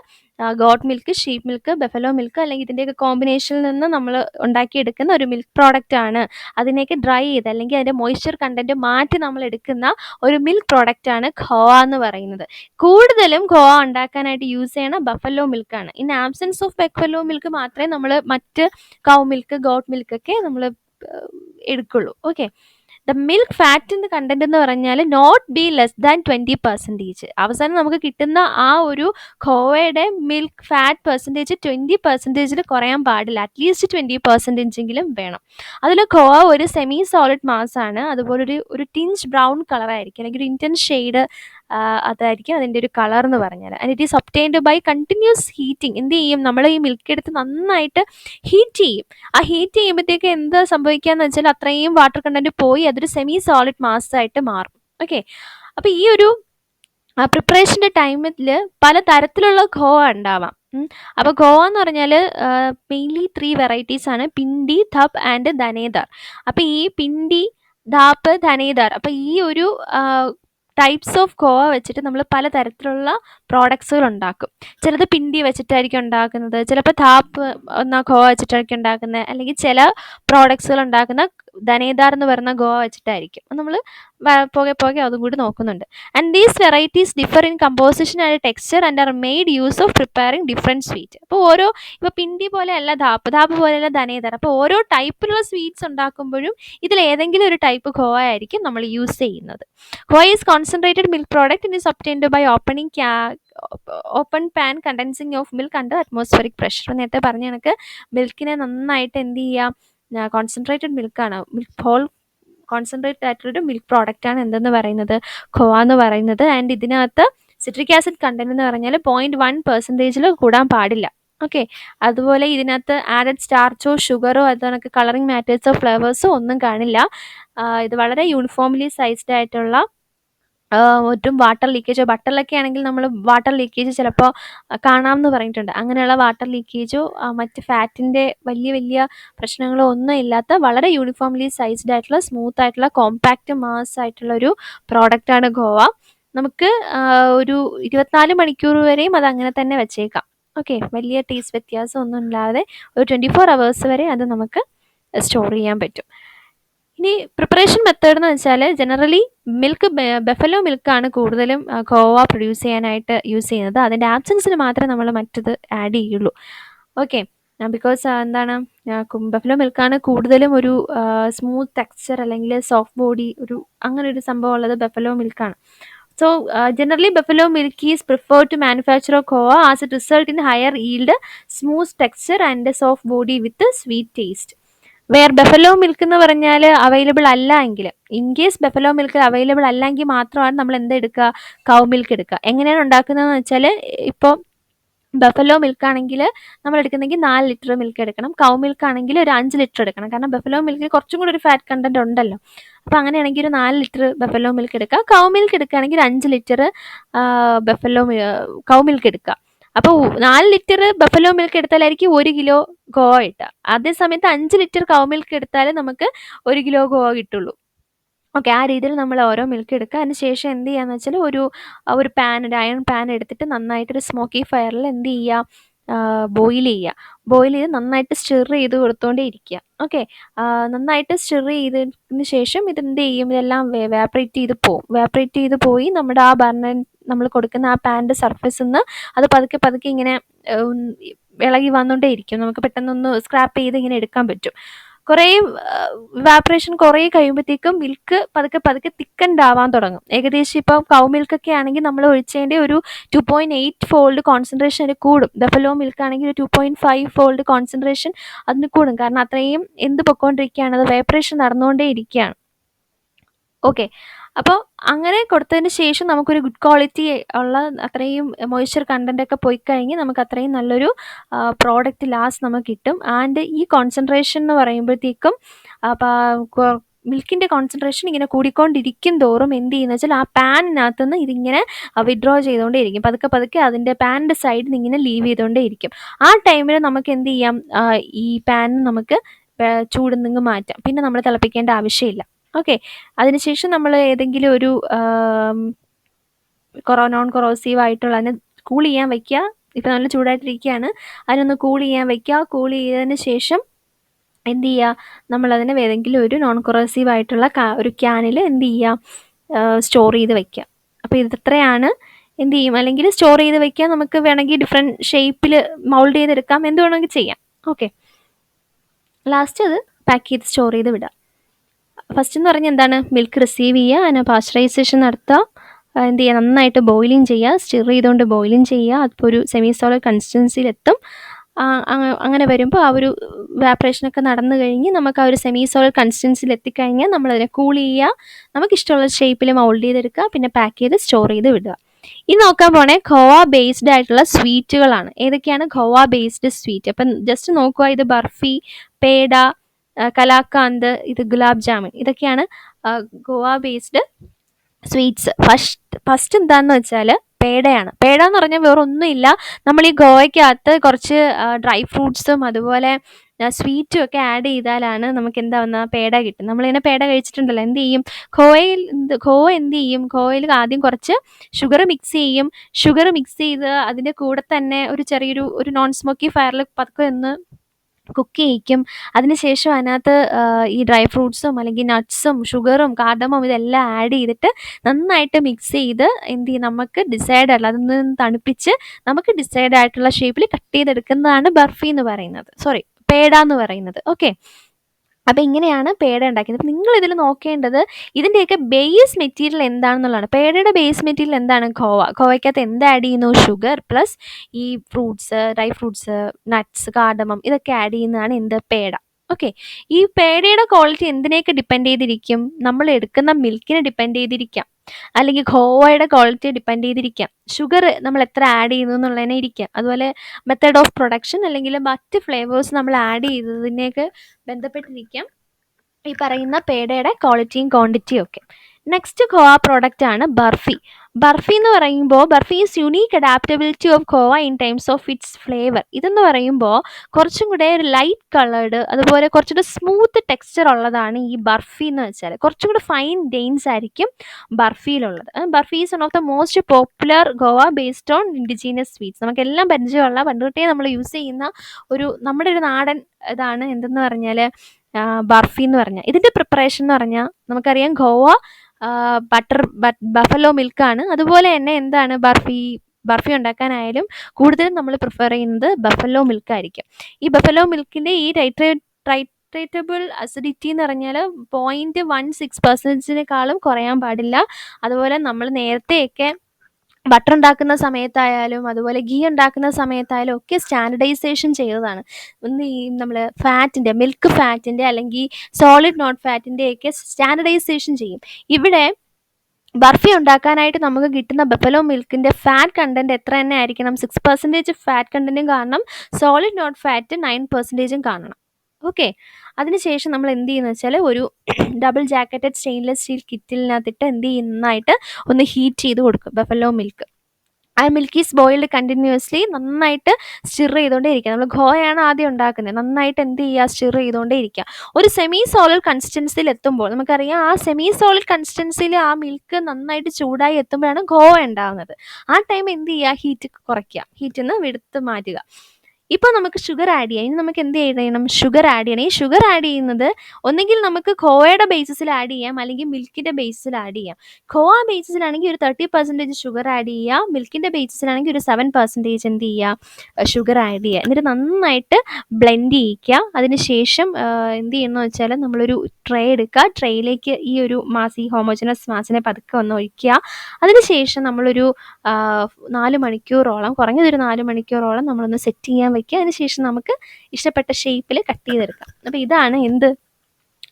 goat milk sheep milk buffalo milk അല്ലെങ്കിൽ ഇതിന്റെയൊക്കെ കോമ്പിനേഷനിൽ നിന്ന് നമ്മൾ ഉണ്ടാക്കിയെടുക്കുന്ന ഒരു milk product ആണ്. അതിനെയൊക്കെ dry ചെയ്ത് അല്ലെങ്കിൽ അതിന്റെ മോയ്സ്ചർ കണ്ടന്റ് മാറ്റി നമ്മൾ എടുക്കുന്ന ഒരു മിൽക്ക് പ്രോഡക്റ്റ് ആണ് ഖോവ എന്ന് പറയുന്നത്. കൂടുതലും ഖോവ ഉണ്ടാക്കാനായിട്ട് യൂസ് ചെയ്യണ buffalo മിൽക്കാണ് in absence of buffalo milk മാത്രമേ നമ്മൾ മറ്റ് കൗ മിൽക്ക് ഗോട്ട് മിൽക്കൊക്കെ നമ്മൾ എടുക്കുള്ളൂ. ഓക്കെ ദ മിൽക്ക് ഫാറ്റിന്റെ കണ്ടന്റ് എന്ന് പറഞ്ഞാൽ not be less than twenty percentage അവസാനം നമുക്ക് കിട്ടുന്ന ആ ഒരു ഖോവയുടെ മിൽക്ക് ഫാറ്റ് പെർസെന്റേജ് ട്വന്റി പെർസെന്റേജിൽ കുറയാൻ പാടില്ല. അറ്റ്ലീസ്റ്റ് ട്വന്റി പെർസെന്റേജ് എങ്കിലും വേണം. അതിൽ ഖോവ ഒരു സെമി സോളിഡ് ആണ്. അതുപോലെ ഒരു ഒരു ടിഞ്ച് ബ്രൗൺ കളറായിരിക്കും അല്ലെങ്കിൽ ഒരു ഇന്ത്യൻ ഷെയ്ഡ് അതായിരിക്കും അതിന്റെ ഒരു കളർ എന്ന് പറഞ്ഞാൽ and it is obtained by continuous heating എന്ത് ചെയ്യും? നമ്മൾ ഈ മിൽക്ക് എടുത്ത് നന്നായിട്ട് ഹീറ്റ് ചെയ്യും. ആ ഹീറ്റ് ചെയ്യുമ്പോഴത്തേക്ക് എന്ത് സംഭവിക്കുകയെന്ന് വെച്ചാൽ അത്രയും വാട്ടർ കണ്ടന്റ് പോയി അതൊരു സെമി സോളിഡ് മാസ് ആയിട്ട് മാറും. ഓക്കെ അപ്പോൾ ഈ ഒരു പ്രിപ്പറേഷന്റെ ടൈമിൽ പല തരത്തിലുള്ള ഖോ ഉണ്ടാവാം. അപ്പോൾ ഗോവ എന്ന് പറഞ്ഞാൽ മെയിൻലി ത്രീ വെറൈറ്റീസ് ആണ്. പിണ്ടി ധപ് ആൻഡ് ധനേദാർ. അപ്പോൾ ഈ പിണ്ടി ധാപ്പ് ധനേദാർ. അപ്പോൾ ഈ ഒരു ടൈപ്സ് ഓഫ് ഗോവ വെച്ചിട്ട് നമ്മൾ പലതരത്തിലുള്ള പ്രോഡക്ട്സുകൾ ഉണ്ടാക്കും. ചിലത് പിണ്ടി വെച്ചിട്ടായിരിക്കും ഉണ്ടാക്കുന്നത് ചിലപ്പോൾ താപ്പ് എന്ന ഗോവ വെച്ചിട്ടായിരിക്കും ഉണ്ടാക്കുന്നത് അല്ലെങ്കിൽ ചില പ്രോഡക്ട്സുകൾ ഉണ്ടാക്കുന്ന ധനേദാർ എന്ന് പറയുന്ന ഗോവ വെച്ചിട്ടായിരിക്കും. നമ്മൾ പോകെ പോകെ അതും കൂടി നോക്കുന്നുണ്ട്. And these varieties differ in composition and texture and are made use of preparing different sweet അപ്പോൾ ഓരോ ഇപ്പോൾ പിണ്ടി പോലെയല്ല ധാപ്പ് ധാപ്പ് പോലെയല്ല ധനേദർ അപ്പോൾ ഓരോ ടൈപ്പിലുള്ള സ്വീറ്റ്സ് ഉണ്ടാക്കുമ്പോഴും ഇതിൽ ഏതെങ്കിലും ഒരു ടൈപ്പ് ഖോവ ആയിരിക്കും നമ്മൾ യൂസ് ചെയ്യുന്നത്. Khoa is concentrated milk product in is obtained by opening ക്യാ open pan condensing of milk under atmospheric pressure നേരത്തെ പറഞ്ഞ കണക്ക് മിൽക്കിനെ നന്നായിട്ട് എന്ത് ചെയ്യാം കോൺസെൻട്രേറ്റഡ് മിൽക്കാണ് മിൽക്ക് ഹോൾ കോൺസെൻട്രേറ്റഡ് ആയിട്ടുള്ളൊരു മിൽക്ക് പ്രോഡക്റ്റാണ് എന്തെന്ന് പറയുന്നത്? ഖോവ എന്ന് പറയുന്നത്. ആൻഡ് ഇതിനകത്ത് സിട്രിക് ആസിഡ് കണ്ടന്റ് എന്ന് പറഞ്ഞാൽ പോയിന്റ് വൺ പെർസെന്റേജിൽ കൂടാൻ പാടില്ല. ഓക്കെ അതുപോലെ ഇതിനകത്ത് ആഡഡ് സ്റ്റാർച്ചോ ഷുഗറോ അതുപോലെ കളറിങ് മാറ്റേഴ്സോ ഫ്ലേവേഴ്സോ ഒന്നും കാണില്ല. ഇത് വളരെ യൂണിഫോംലി സൈസ്ഡ് ആയിട്ടുള്ള ഒട്ടും വാട്ടർ ലീക്കേജോ ബട്ടറിലൊക്കെ ആണെങ്കിൽ നമ്മൾ വാട്ടർ ലീക്കേജ് ചിലപ്പോൾ കാണാമെന്ന് പറഞ്ഞിട്ടുണ്ട്. അങ്ങനെയുള്ള വാട്ടർ ലീക്കേജോ മറ്റ് ഫാറ്റിന്റെ വലിയ വലിയ പ്രശ്നങ്ങളോ ഒന്നും ഇല്ലാത്ത വളരെ യൂണിഫോംലി സൈസ്ഡ് ആയിട്ടുള്ള സ്മൂത്ത് ആയിട്ടുള്ള കോമ്പാക്റ്റ് മാസ് ആയിട്ടുള്ള ഒരു പ്രോഡക്റ്റാണ് ഗോവ. നമുക്ക് ഒരു ഇരുപത്തിനാല് മണിക്കൂർ വരെയും അത് അങ്ങനെ തന്നെ വെച്ചേക്കാം. ഓക്കെ വലിയ ടേസ്റ്റ് വ്യത്യാസം ഒന്നും ഇല്ലാതെ ഒരു ട്വന്റി ഫോർ അവേഴ്സ് വരെ അത് നമുക്ക് സ്റ്റോർ ചെയ്യാൻ പറ്റും. ഇനി പ്രിപ്പറേഷൻ മെത്തേഡ് എന്ന് വെച്ചാൽ ജനറലി മിൽക്ക് ബെഫലോ മിൽക്കാണ് കൂടുതലും കോവ പ്രൊഡ്യൂസ് ചെയ്യാനായിട്ട് യൂസ് ചെയ്യുന്നത്. അതിന്റെ ആബ്സെൻസിന് മാത്രമേ നമ്മൾ മറ്റത് ആഡ് ചെയ്യുള്ളൂ. ഓക്കെ ബിക്കോസ് എന്താണ് ബഫലോ മിൽക്കാണ് കൂടുതലും ഒരു സ്മൂത്ത് ടെക്സ്ചർ അല്ലെങ്കിൽ സോഫ്റ്റ് ബോഡി ഒരു അങ്ങനെ ഒരു സംഭവം ഉള്ളത് buffalo മിൽക്കാണ് so generally buffalo milk is prefer to manufacture of khoa as a result in higher yield smooth texture and soft body with sweet taste where buffalo milk എന്ന് പറഞ്ഞാൽ available അല്ല എങ്കിൽ in case buffalo milk available അല്ലെങ്കിൽ മാത്രമാണ് നമ്മൾ എന്ത് എടുക്കുക cow milk എടുക്കുക എങ്ങനെയാണ് ഉണ്ടാക്കുന്നതെന്ന് വെച്ചാൽ ഇപ്പോൾ ബഫലോ മിൽക്ക് ആണെങ്കിൽ നമ്മൾ എടുക്കുന്നെങ്കിൽ നാല് ലിറ്റർ മിൽക്ക് എടുക്കണം. കൗ മിൽക്ക് ആണെങ്കിൽ ഒരു അഞ്ച് ലിറ്റർ എടുക്കണം. കാരണം ബഫലോ മിൽക്കിൽ കുറച്ചും കൂടി ഒരു ഫാറ്റ് കണ്ടന്റ് ഉണ്ടല്ലോ. അപ്പോൾ അങ്ങനെയാണെങ്കിൽ ഒരു നാല് ലിറ്റർ ബഫലോ മിൽക്ക് എടുക്കുക കൗ മിൽക്ക് എടുക്കുകയാണെങ്കിൽ അഞ്ച് ലിറ്റർ ബഫലോ കൗ മിൽക്ക് എടുക്കുക അപ്പോൾ നാല് ലിറ്റർ ബഫലോ മിൽക്ക് എടുത്താലായിരിക്കും ഒരു കിലോ ഗോവ കിട്ടുക അതേ സമയത്ത് അഞ്ച് ലിറ്റർ കൗ മിൽക്ക് എടുത്താൽ നമുക്ക് ഒരു കിലോ ഗോവ കിട്ടുള്ളൂ. ഓക്കെ ആ രീതിയിൽ നമ്മൾ ഓരോ മിൽക്ക് എടുക്കുക. അതിന് ശേഷം എന്ത് ചെയ്യാന്ന് വെച്ചാൽ ഒരു ഒരു പാൻ ഒരു അയൺ പാൻ എടുത്തിട്ട് നന്നായിട്ടൊരു സ്മോക്കി ഫയറിൽ എന്ത് ചെയ്യുക? ബോയിൽ ചെയ്യുക. ബോയിൽ ചെയ്ത് നന്നായിട്ട് സ്റ്റിർ ചെയ്ത് കൊടുത്തോണ്ടേ ഇരിക്കുക. ഓക്കെ നന്നായിട്ട് സ്റ്റിർ ചെയ്തതിന് ശേഷം ഇത് എന്ത് ചെയ്യും? ഇതെല്ലാം വേപ്പറേറ്റ് ചെയ്ത് പോവും. വേപ്പറേറ്റ് ചെയ്ത് പോയി നമ്മുടെ ആ ബർണർ നമ്മൾ കൊടുക്കുന്ന ആ പാന്റെ സർഫസിൽ നിന്ന് അത് പതുക്കെ പതുക്കെ ഇങ്ങനെ ഇളകി വന്നുകൊണ്ടേ ഇരിക്കും. നമുക്ക് പെട്ടെന്നൊന്ന് സ്ക്രാപ്പ് ചെയ്ത് ഇങ്ങനെ എടുക്കാൻ പറ്റും. കുറേ വാപ്പറേഷൻ കുറേ കഴിയുമ്പോഴത്തേക്കും മിൽക്ക് പതുക്കെ പതുക്കെ തിക്കൻഡ് ആവാൻ തുടങ്ങും. ഏകദേശം ഇപ്പം കൗ മിൽക്കൊക്കെ ആണെങ്കിൽ നമ്മൾ ഒഴിച്ചതിന്റെ ഒരു two point eight fold concentration അതിന് കൂടും. ബഫലോ മിൽക്ക് ആണെങ്കിൽ ഒരു two point five fold concentration അതിന് കൂടും. കാരണം അത്രയും എന്ത് പൊക്കോണ്ടിരിക്കുകയാണ്? അത് വേപ്പറേഷൻ നടന്നുകൊണ്ടേ ഇരിക്കുകയാണ്. ഓക്കെ അപ്പോൾ അങ്ങനെ കൊടുത്തതിന് ശേഷം നമുക്കൊരു ഗുഡ് ക്വാളിറ്റി ഉള്ള അത്രയും മോയ്സ്ചർ കണ്ടന്റ് ഒക്കെ പോയി കഴിഞ്ഞ് നമുക്ക് അത്രയും നല്ലൊരു പ്രോഡക്റ്റ് ലാസ്റ്റ് നമുക്ക് കിട്ടും. ആൻഡ് ഈ കോൺസെൻട്രേഷൻ എന്ന് പറയുമ്പോഴത്തേക്കും അപ്പോൾ മിൽക്കിന്റെ കോൺസെൻട്രേഷൻ ഇങ്ങനെ കൂടിക്കൊണ്ടിരിക്കും തോറും എന്ത് ചെയ്യുന്ന വെച്ചാൽ ആ പാനിനകത്തു നിന്ന് ഇതിങ്ങനെ വിഡ്രോ ചെയ്തുകൊണ്ടേ ഇരിക്കും പതുക്കെ പതുക്കെ അതിന്റെ പാനിന്റെ സൈഡിൽ ഇങ്ങനെ ലീവ് ചെയ്തുകൊണ്ടേ ഇരിക്കും ആ ടൈമിൽ നമുക്ക് എന്ത് ചെയ്യാം? ഈ പാൻ നമുക്ക് ചൂടുന്നെങ്കിൽ മാറ്റാം. പിന്നെ നമ്മൾ തിളപ്പിക്കേണ്ട ആവശ്യമില്ല. ഓക്കെ. അതിനുശേഷം നമ്മൾ ഏതെങ്കിലും ഒരു കൊറോ നോൺ കൊറോസീവ് ആയിട്ടുള്ള അതിനെ കൂൾ ചെയ്യാൻ വയ്ക്കുക ഇപ്പം നല്ല ചൂടായിട്ടിരിക്കുകയാണ് അതിനൊന്ന് കൂൾ ചെയ്യാൻ വയ്ക്കുക കൂൾ ചെയ്തതിന് ശേഷം എന്ത് ചെയ്യുക നമ്മളതിനെ ഏതെങ്കിലും ഒരു നോൺ കൊറോസീവ് ആയിട്ടുള്ള ഒരു ക്യാനിൽ എന്ത് ചെയ്യുക സ്റ്റോർ ചെയ്ത് വയ്ക്കുക അപ്പോൾ ഇത് ഇത്രയാണ് എന്ത് ചെയ്യും? അല്ലെങ്കിൽ സ്റ്റോർ ചെയ്ത് വയ്ക്കുക നമുക്ക് വേണമെങ്കിൽ ഡിഫറെന്റ് ഷേപ്പിൽ മൗൾഡ് ചെയ്തെടുക്കാം. എന്ത് വേണമെങ്കിൽ ചെയ്യാം. ഓക്കെ. ലാസ്റ്റ് അത് പാക്ക് ചെയ്ത് സ്റ്റോർ ചെയ്ത് വിടുക ഫസ്റ്റ് എന്ന് പറഞ്ഞാൽ എന്താണ്? മിൽക്ക് റിസീവ് ചെയ്യുക അതിനെ പാസ്ചറൈസേഷൻ നടത്തുക എന്ത് ചെയ്യുക നന്നായിട്ട് ബോയിലിംഗ് ചെയ്യുക സ്റ്റിർ ചെയ്തുകൊണ്ട് ബോയിലിംഗ് ചെയ്യുക അതിപ്പോൾ ഒരു സെമി സോളിഡ് കൺസിസ്റ്റൻസിയിലെത്തും അങ്ങനെ വരുമ്പോൾ ആ ഒരു വാപ്പറേഷനൊക്കെ നടന്നു കഴിഞ്ഞ് നമുക്ക് ആ ഒരു സെമി സോളിഡ് കൺസിസ്റ്റൻസിയിൽ എത്തിക്കഴിഞ്ഞാൽ നമ്മളതിനെ കൂൾ ചെയ്യുക നമുക്ക് ഇഷ്ടമുള്ള ഷേപ്പിൽ മൗൾഡ് ചെയ്തെടുക്കുക പിന്നെ പാക്ക് ചെയ്ത് സ്റ്റോർ ചെയ്ത് വിടുക. ഇത് നോക്കാൻ പോണേ ഖോവ ബേസ്ഡ് ആയിട്ടുള്ള സ്വീറ്റുകളാണ് ഏതൊക്കെയാണ് ഖോവ ബേസ്ഡ് സ്വീറ്റ് അപ്പം ജസ്റ്റ് നോക്കുക ഇത് ബർഫി പേട കലാക്കാന്ത് ഇത് ഗുലാബ് ജാമുൻ. ഇതൊക്കെയാണ് khoa based sweets first first എന്താന്ന് വെച്ചാൽ പേടയാണ്. പേട എന്ന് പറഞ്ഞാൽ വേറെ ഒന്നുമില്ല നമ്മൾ ഈ ഗോവയ്ക്കകത്ത് കുറച്ച് ഡ്രൈ ഫ്രൂട്ട്സും അതുപോലെ സ്വീറ്റും ഒക്കെ ആഡ് ചെയ്താലാണ് നമുക്ക് എന്താ വന്നാൽ പേട കിട്ടും നമ്മളിങ്ങനെ പേട കഴിച്ചിട്ടുണ്ടല്ലോ. എന്ത് ചെയ്യും? ഗോവയിൽ ഗോവ എന്ത് ചെയ്യും? ഗോവയിൽ ആദ്യം കുറച്ച് ഷുഗർ മിക്സ് ചെയ്യും. ഷുഗർ മിക്സ് ചെയ്ത് അതിന്റെ കൂടെ തന്നെ ഒരു ചെറിയൊരു ഒരു നോൺ സ്മോക്കി ഫയറിൽ പതുക്കെ ഒന്ന് കുക്ക് ചെയ്യിക്കും. അതിനുശേഷം അതിനകത്ത് ഈ ഡ്രൈ ഫ്രൂട്ട്സും അല്ലെങ്കിൽ നട്ട്സും ഷുഗറും കാർഡമും ഇതെല്ലാം ആഡ് ചെയ്തിട്ട് നന്നായിട്ട് മിക്സ് ചെയ്ത് എന്ത് ചെയ്യും നമുക്ക് ഡിസൈഡ് ആയിട്ടുള്ള നിന്ന് തണുപ്പിച്ച് നമുക്ക് ഡിസൈഡ് ആയിട്ടുള്ള ഷേപ്പിൽ കട്ട് ചെയ്തെടുക്കുന്നതാണ് ബർഫി എന്ന് പറയുന്നത്. സോറി പേട എന്ന് പറയുന്നത്. ഓക്കെ അപ്പോൾ ഇങ്ങനെയാണ് പേട ഉണ്ടാക്കിയത്. നിങ്ങൾ ഇതിൽ നോക്കേണ്ടത് ഇതിന്റെയൊക്കെ ബേസ് മെറ്റീരിയൽ എന്താണെന്നുള്ളതാണ്. പേടയുടെ ബേസ് മെറ്റീരിയൽ എന്താണ്? ഖോവ ഖോവയ്ക്കകത്ത് എന്ത് ആഡ് ചെയ്യുന്നു? ഷുഗർ പ്ലസ് ഈ fruits dry fruits nuts cardamom ഇതൊക്കെ ആഡ് ചെയ്യുന്നതാണ് എന്ത്? പേട. ഓക്കെ ഈ പേടയുടെ ക്വാളിറ്റി എന്തിനെയൊക്കെ ഡിപ്പെൻഡ് ചെയ്തിരിക്കും? നമ്മൾ എടുക്കുന്ന മിൽക്കിനെ ഡിപ്പെൻഡ് ചെയ്തിരിക്കാം. അല്ലെങ്കിൽ ഖോവയുടെ ക്വാളിറ്റി ഡിപ്പെൻഡ് ചെയ്തിരിക്കാം. ഷുഗർ നമ്മൾ എത്ര ആഡ് ചെയ്യുന്നു എന്നുള്ളതിനെ ഇരിക്കാം. അതുപോലെ മെത്തേഡ് ഓഫ് പ്രൊഡക്ഷൻ അല്ലെങ്കിൽ മറ്റ് ഫ്ലേവേഴ്സ് നമ്മൾ ആഡ് ചെയ്തതിനെയൊക്കെ ബന്ധപ്പെട്ടിരിക്കാം. ഈ പറയുന്ന പേടയുടെ ക്വാളിറ്റിയും ക്വാണ്ടിറ്റിയും ഒക്കെ. നെക്സ്റ്റ് ഖോവ പ്രോഡക്റ്റ് ആണ് ബർഫി. ബർഫി എന്ന് പറയുമ്പോൾ barfi is unique adaptability of khoa in times of its flavour ഇതെന്ന് പറയുമ്പോൾ കുറച്ചും കൂടെ ഒരു ലൈറ്റ് കളേർഡ് അതുപോലെ കുറച്ചുകൂടെ സ്മൂത്ത് ടെക്സ്ചർ ഉള്ളതാണ് ഈ ബർഫി എന്ന് വെച്ചാൽ കുറച്ചും കൂടെ ഫൈൻ ഡെയിൻസ് ആയിരിക്കും ബർഫിയിലുള്ളത്. Barfi is one of the most popular khoa based on indigenous sweets നമുക്കെല്ലാം പരിചയമുള്ള പണ്ടുതൊട്ടേ നമ്മൾ യൂസ് ചെയ്യുന്ന ഒരു നമ്മുടെ ഒരു നാടൻ ഇതാണ് എന്തെന്ന് പറഞ്ഞാൽ ബർഫി എന്ന് പറഞ്ഞാൽ. ഇതിന്റെ പ്രിപ്പറേഷൻ എന്ന് പറഞ്ഞാൽ നമുക്കറിയാം ഗോവ ബട്ടർ ബഫലോ മിൽക്കാണ്. അതുപോലെ തന്നെ എന്താണ് ബർഫി ബർഫി ഉണ്ടാക്കാനായാലും കൂടുതലും നമ്മൾ പ്രിഫർ ചെയ്യുന്നത് ബഫലോ മിൽക്ക് ആയിരിക്കും ഈ ബഫലോ മിൽക്കിന്റെ ഈ ടൈട്രേ ട്രൈറ്റേറ്റബിൾ അസിഡിറ്റി എന്ന് പറഞ്ഞാൽ പോയിന്റ് വൺ സിക്സ് പെർസെന്റേജിനേക്കാളും കുറയാൻ പാടില്ല. അതുപോലെ നമ്മൾ നേരത്തെയൊക്കെ ബട്ടർ ഉണ്ടാക്കുന്ന സമയത്തായാലും അതുപോലെ ഗീ ഉണ്ടാക്കുന്ന സമയത്തായാലും ഒക്കെ സ്റ്റാൻഡർഡൈസേഷൻ ചെയ്തതാണ്. ഒന്ന് ഈ നമ്മൾ ഫാറ്റിന്റെ മിൽക്ക് ഫാറ്റിന്റെ അല്ലെങ്കിൽ സോളിഡ് നോട്ട് ഫാറ്റിന്റെ ഒക്കെ സ്റ്റാൻഡർഡൈസേഷൻ ചെയ്യും. ഇവിടെ ബർഫി ഉണ്ടാക്കാനായിട്ട് നമുക്ക് കിട്ടുന്ന ബഫലോ മിൽക്കിന്റെ ഫാറ്റ് കണ്ടന്റ് എത്ര തന്നെ ആയിരിക്കണം? സിക്സ് പെർസെന്റേജ് ഫാറ്റ് കണ്ടന്റും കാണണം. സോളിഡ് നോട്ട് ഫാറ്റ് നയൻ പെർസെന്റേജും കാണണം. ഓക്കെ അതിനുശേഷം നമ്മൾ എന്ത് ചെയ്യുന്നത് വെച്ചാൽ ഒരു ഡബിൾ ജാക്കറ്റഡ് സ്റ്റെയിൻലെസ് സ്റ്റീൽ കിറ്റിലിനകത്തിട്ട് എന്ത് ചെയ്യുന്നതായിട്ട് ഒന്ന് ഹീറ്റ് ചെയ്ത് കൊടുക്കും ബഫലോ മിൽക്ക് ആ മിൽക്ക് ഈസ് ബോയിൽഡ് കണ്ടിന്യൂസ്ലി നന്നായിട്ട് സ്റ്റിർ ചെയ്തുകൊണ്ടേ ഇരിക്കുക. നമ്മൾ ഗോയാണ് ആദ്യം ഉണ്ടാക്കുന്നത്. നന്നായിട്ട് എന്ത് ചെയ്യുക? സ്റ്റിർ ചെയ്തുകൊണ്ടേ ഇരിക്കുക. ഒരു സെമി സോളിഡ് കൺസിസ്റ്റൻസിയിൽ എത്തുമ്പോൾ നമുക്കറിയാം ആ സെമി സോളിഡ് കൺസിസ്റ്റൻസിയിൽ ആ മിൽക്ക് നന്നായിട്ട് ചൂടായി എത്തുമ്പോഴാണ് ഗോ ഉണ്ടാകുന്നത് ആ ടൈം എന്ത് ചെയ്യുക? ഹീറ്റ് കുറയ്ക്കുക. ഹീറ്റിൽ നിന്ന് വെടുത്ത് മാറ്റുക. ഇപ്പോൾ നമുക്ക് ഷുഗർ ആഡ് ചെയ്യാം. ഇനി നമുക്ക് എന്ത് ചെയ്യണം? ഷുഗർ ആഡ് ചെയ്യണം. ഈ ഷുഗർ ആഡ് ചെയ്യുന്നത് ഒന്നെങ്കിൽ നമുക്ക് ഖോയുടെ ബേസിസിൽ ആഡ് ചെയ്യാം. അല്ലെങ്കിൽ മിൽക്കിന്റെ ബേസിസിൽ ആഡ് ചെയ്യാം. ഖോവ ബേസിസിലാണെങ്കിൽ ഒരു തേർട്ടി പെർസെന്റേജ് ഷുഗർ ആഡ് ചെയ്യുക മിൽക്കിന്റെ ബേസിസിലാണെങ്കിൽ ഒരു സെവൻ പെർസെന്റേജ് എന്ത് ചെയ്യുക ഷുഗർ ആഡ് ചെയ്യുക എന്നിട്ട് നന്നായിട്ട് ബ്ലെൻഡ് ചെയ്യിക്കുക. അതിനുശേഷം എന്ത് എന്ന് വെച്ചാൽ നമ്മളൊരു ട്രേ എടുക്കുക. ട്രേയിലേക്ക് ഈ ഒരു മാസ് ഈ ഹോമോജനസ് മാസിനെ പതുക്കെ ഒന്ന് ഒഴിക്കുക. അതിനുശേഷം നമ്മളൊരു നാല് മണിക്കൂറോളം കുറഞ്ഞതൊരു നാല് മണിക്കൂറോളം നമ്മളൊന്ന് സെറ്റ് ചെയ്യാൻ വയ്ക്കുക അതിനുശേഷം നമുക്ക് ഇഷ്ടപ്പെട്ട ഷേപ്പിൽ കട്ട് ചെയ്തെടുക്കാം. അപ്പോൾ ഇതാണ് എന്ത്?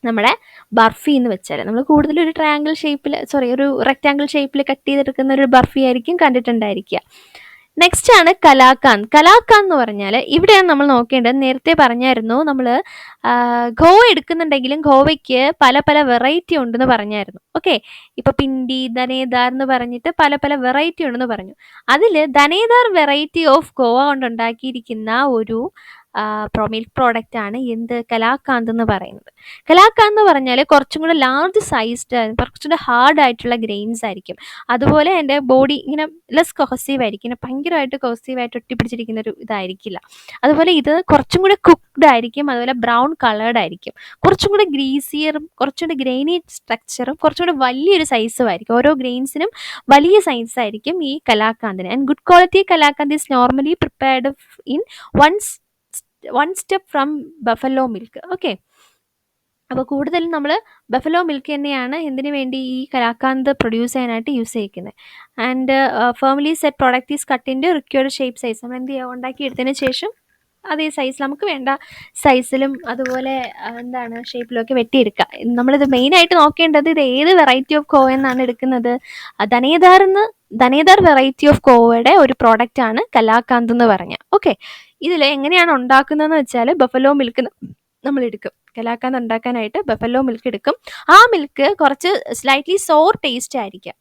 നമ്മുടെ ബർഫി എന്ന് വെച്ചാൽ നമ്മൾ കൂടുതലും ഒരു ട്രയാങ്കിൾ ഷേപ്പിൽ സോറി ഒരു റെക്റ്റാങ്കിൾ ഷേപ്പിൽ കട്ട് ചെയ്തെടുക്കുന്ന ഒരു ബർഫി ആയിരിക്കും കണ്ടിട്ടുണ്ടായിരിക്കുക. നെക്സ്റ്റ് ആണ് കലാകാന്ത് കലാകാന്ത് എന്ന് പറഞ്ഞാൽ ഇവിടെയാണ് നമ്മൾ നോക്കേണ്ടത്. നേരത്തെ പറഞ്ഞായിരുന്നു നമ്മൾ ഗോവ എടുക്കുന്നുണ്ടെങ്കിലും ഗോവയ്ക്ക് പല പല വെറൈറ്റി ഉണ്ടെന്ന് പറഞ്ഞായിരുന്നു. ഓക്കെ ഇപ്പൊ പിണ്ടി ധനേദാർ എന്ന് പറഞ്ഞിട്ട് പല പല വെറൈറ്റി ഉണ്ടെന്ന് പറഞ്ഞു. അതിൽ ധനേദാർ വെറൈറ്റി ഓഫ് ഗോവ കൊണ്ടുണ്ടാക്കിയിരിക്കുന്ന ഒരു മിൽക്ക് പ്രോഡക്റ്റ് ആണ് എന്ത്? കലാക്കാന്ത് എന്ന് പറയുന്നത്. കലാക്കാന്ത് എന്ന് പറഞ്ഞാൽ കുറച്ചും കൂടെ ലാർജ് സൈസ്ഡ് കുറച്ചുകൂടെ ഹാർഡ് ആയിട്ടുള്ള ഗ്രെയിൻസ് ആയിരിക്കും. അതുപോലെ എന്റെ ബോഡി ഇങ്ങനെ ലെസ് കൊഹസീവ് ആയിരിക്കും. ഇങ്ങനെ ഭയങ്കരമായിട്ട് കൊഹസീവായിട്ട് ഒട്ടിപ്പിടിച്ചിരിക്കുന്ന ഒരു ഇതായിരിക്കില്ല. അതുപോലെ ഇത് കുറച്ചും കൂടെ കുക്ക്ഡ് ആയിരിക്കും അതുപോലെ ബ്രൗൺ കളേർഡ് ആയിരിക്കും. കുറച്ചും കൂടെ ഗ്രീസിയറും കുറച്ചുകൂടെ ഗ്രെയിനി സ്ട്രക്ചറും കുറച്ചുകൂടെ വലിയൊരു സൈസും ആയിരിക്കും. ഓരോ ഗ്രെയിൻസിനും വലിയ സൈസ് ആയിരിക്കും ഈ കലാകാന്തിന്. And good quality kalakand is normally prepared in ones one step from buffalo milk okay അപ്പോൾ കൂടുതലും നമ്മൾ ബഫലോ മിൽക്ക് തന്നെയാണ് എന്തിനു വേണ്ടി ഈ കലാകാന്ത് പ്രൊഡ്യൂസ് ചെയ്യാനായിട്ട് use ചെയ്യിക്കുന്നത് and family set product is കട്ടിന്റെ required shape size നമ്മൾ എന്ത് ചെയ്യുക ഉണ്ടാക്കി എടുത്തതിന് ശേഷം അതേ സൈസിൽ നമുക്ക് വേണ്ട സൈസിലും അതുപോലെ എന്താണ് ഷേപ്പിലൊക്കെ വെട്ടിയെടുക്കുക നമ്മളിത് മെയിനായിട്ട് നോക്കേണ്ടത് ഇത് ഏത് വെറൈറ്റി ഓഫ് കോവ എന്നാണ് എടുക്കുന്നത്. ധനേദാർ എന്ന് ധനേദാർ വെറൈറ്റി ഓഫ് കോവയുടെ ഒരു പ്രോഡക്റ്റ് ആണ് കലാകാന്ത് എന്ന് പറഞ്ഞ. ഓക്കെ ഇതിൽ എങ്ങനെയാണ് ഉണ്ടാക്കുന്നതെന്ന് വെച്ചാൽ ബഫലോ മിൽക്ക് നമ്മൾ എടുക്കും. കലാക്കാൻ ഉണ്ടാക്കാനായിട്ട് ബഫലോ മിൽക്ക് എടുക്കും. ആ മിൽക്ക് കുറച്ച് സ്ലൈറ്റ്ലി സോർ ടേസ്റ്റ് ആയിരിക്കാം.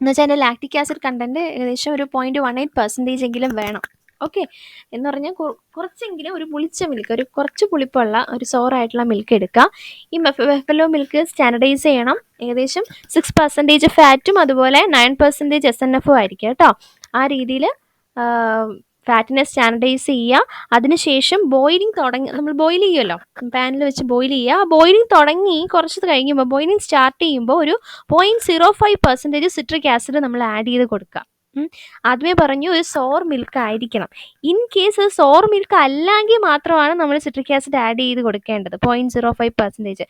എന്ന് വെച്ചാൽ അതിന്റെ ലാക്റ്റിക് ആസിഡ് കണ്ടന്റ് ഏകദേശം ഒരു പോയിന്റ് വൺ എയ്റ്റ് പെർസെന്റേജ് എങ്കിലും വേണം. ഓക്കെ എന്ന് പറഞ്ഞാൽ കുറച്ചെങ്കിലും ഒരു പുളിച്ച മിൽക്ക് ഒരു കുറച്ച് പുളിപ്പുള്ള ഒരു സോറായിട്ടുള്ള മിൽക്ക് എടുക്കുക ഈ ബഫലോ മിൽക്ക് സ്റ്റാൻഡർഡൈസ് ചെയ്യണം. ഏകദേശം സിക്സ് പെർസെന്റേജ് ഫാറ്റും അതുപോലെ നയൻ പെർസെന്റേജ് എസ് എൻ എഫും ആയിരിക്കും കേട്ടോ. ആ രീതിയിൽ ഫാറ്റിനെ സ്റ്റാൻഡർഡൈസ് ചെയ്യുക. അതിനുശേഷം ബോയിലിംഗ് തുടങ്ങി നമ്മൾ ബോയിൽ ചെയ്യുമല്ലോ പാനിൽ വെച്ച് ബോയിൽ ചെയ്യുക. ആ ബോയിലിംഗ് തുടങ്ങി കുറച്ച് കഴിയുമ്പോൾ ബോയിലിംഗ് സ്റ്റാർട്ട് ചെയ്യുമ്പോൾ ഒരു point zero five percentage citric acid നമ്മൾ ആഡ് ചെയ്ത് കൊടുക്കുക. ആദ്യമേ പറഞ്ഞു ഒരു സോർ മിൽക്ക് ആയിരിക്കണം. ഇൻ കേസ് സോർ മിൽക്ക് അല്ലെങ്കിൽ മാത്രമാണ് നമ്മൾ സിട്രിക് ആസിഡ് ആഡ് ചെയ്ത് കൊടുക്കേണ്ടത് പോയിന്റ് സീറോ ഫൈവ് പെർസെന്റേജ്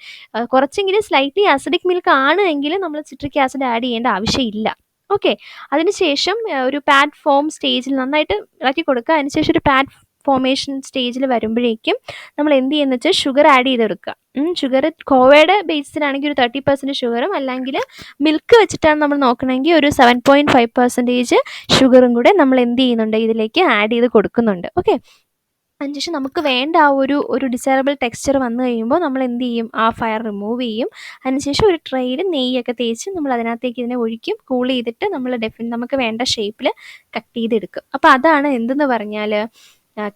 കുറച്ചെങ്കിലും സ്ലൈറ്റ്ലി അസിഡിക് മിൽക്ക് ആണ് എങ്കിൽ നമ്മൾ സിട്രിക് ആസിഡ് ആഡ് ചെയ്യേണ്ട ആവശ്യമില്ല. ഓക്കെ അതിനുശേഷം ഒരു പാഡ് ഫോം സ്റ്റേജിൽ നന്നായിട്ട് ഇളക്കി കൊടുക്കുക. അതിനുശേഷം ഒരു പാഡ് ഫോമേഷൻ സ്റ്റേജിൽ വരുമ്പോഴേക്കും നമ്മൾ എന്ത് ചെയ്യുന്ന വെച്ചാൽ ഷുഗർ ആഡ് ചെയ്ത് കൊടുക്കുക ഷുഗർ കോവയുടെ ബേസിലാണെങ്കിൽ ഒരു തേർട്ടി പെർസെന്റ് ഷുഗറും അല്ലെങ്കിൽ മിൽക്ക് വെച്ചിട്ടാണ് നമ്മൾ നോക്കണമെങ്കിൽ ഒരു സെവൻ പോയിന്റ് ഫൈവ് പെർസെന്റേജ് ഷുഗറും കൂടെ നമ്മൾ എന്ത് ചെയ്യുന്നുണ്ട് ഇതിലേക്ക് ആഡ് ചെയ്ത് കൊടുക്കുന്നുണ്ട്. ഓക്കെ അതിനുശേഷം നമുക്ക് വേണ്ട ആ ഒരു ഒരു ഡിസൈറബിൾ ടെക്സ്ചർ വന്നു കഴിയുമ്പോൾ നമ്മൾ എന്ത് ചെയ്യും? ആ ഫയർ റിമൂവ് ചെയ്യും. അതിനുശേഷം ഒരു ട്രെയിൽ നെയ്യൊക്കെ തേച്ച് നമ്മൾ അതിനകത്തേക്ക് ഇതിനെ ഒഴിക്കും. കൂൾ ചെയ്തിട്ട് നമ്മൾ ഡെഫിൻ നമുക്ക് വേണ്ട ഷേപ്പിൽ കട്ട് ചെയ്തെടുക്കും. അപ്പോൾ അതാണ് എന്തെന്ന് പറഞ്ഞാൽ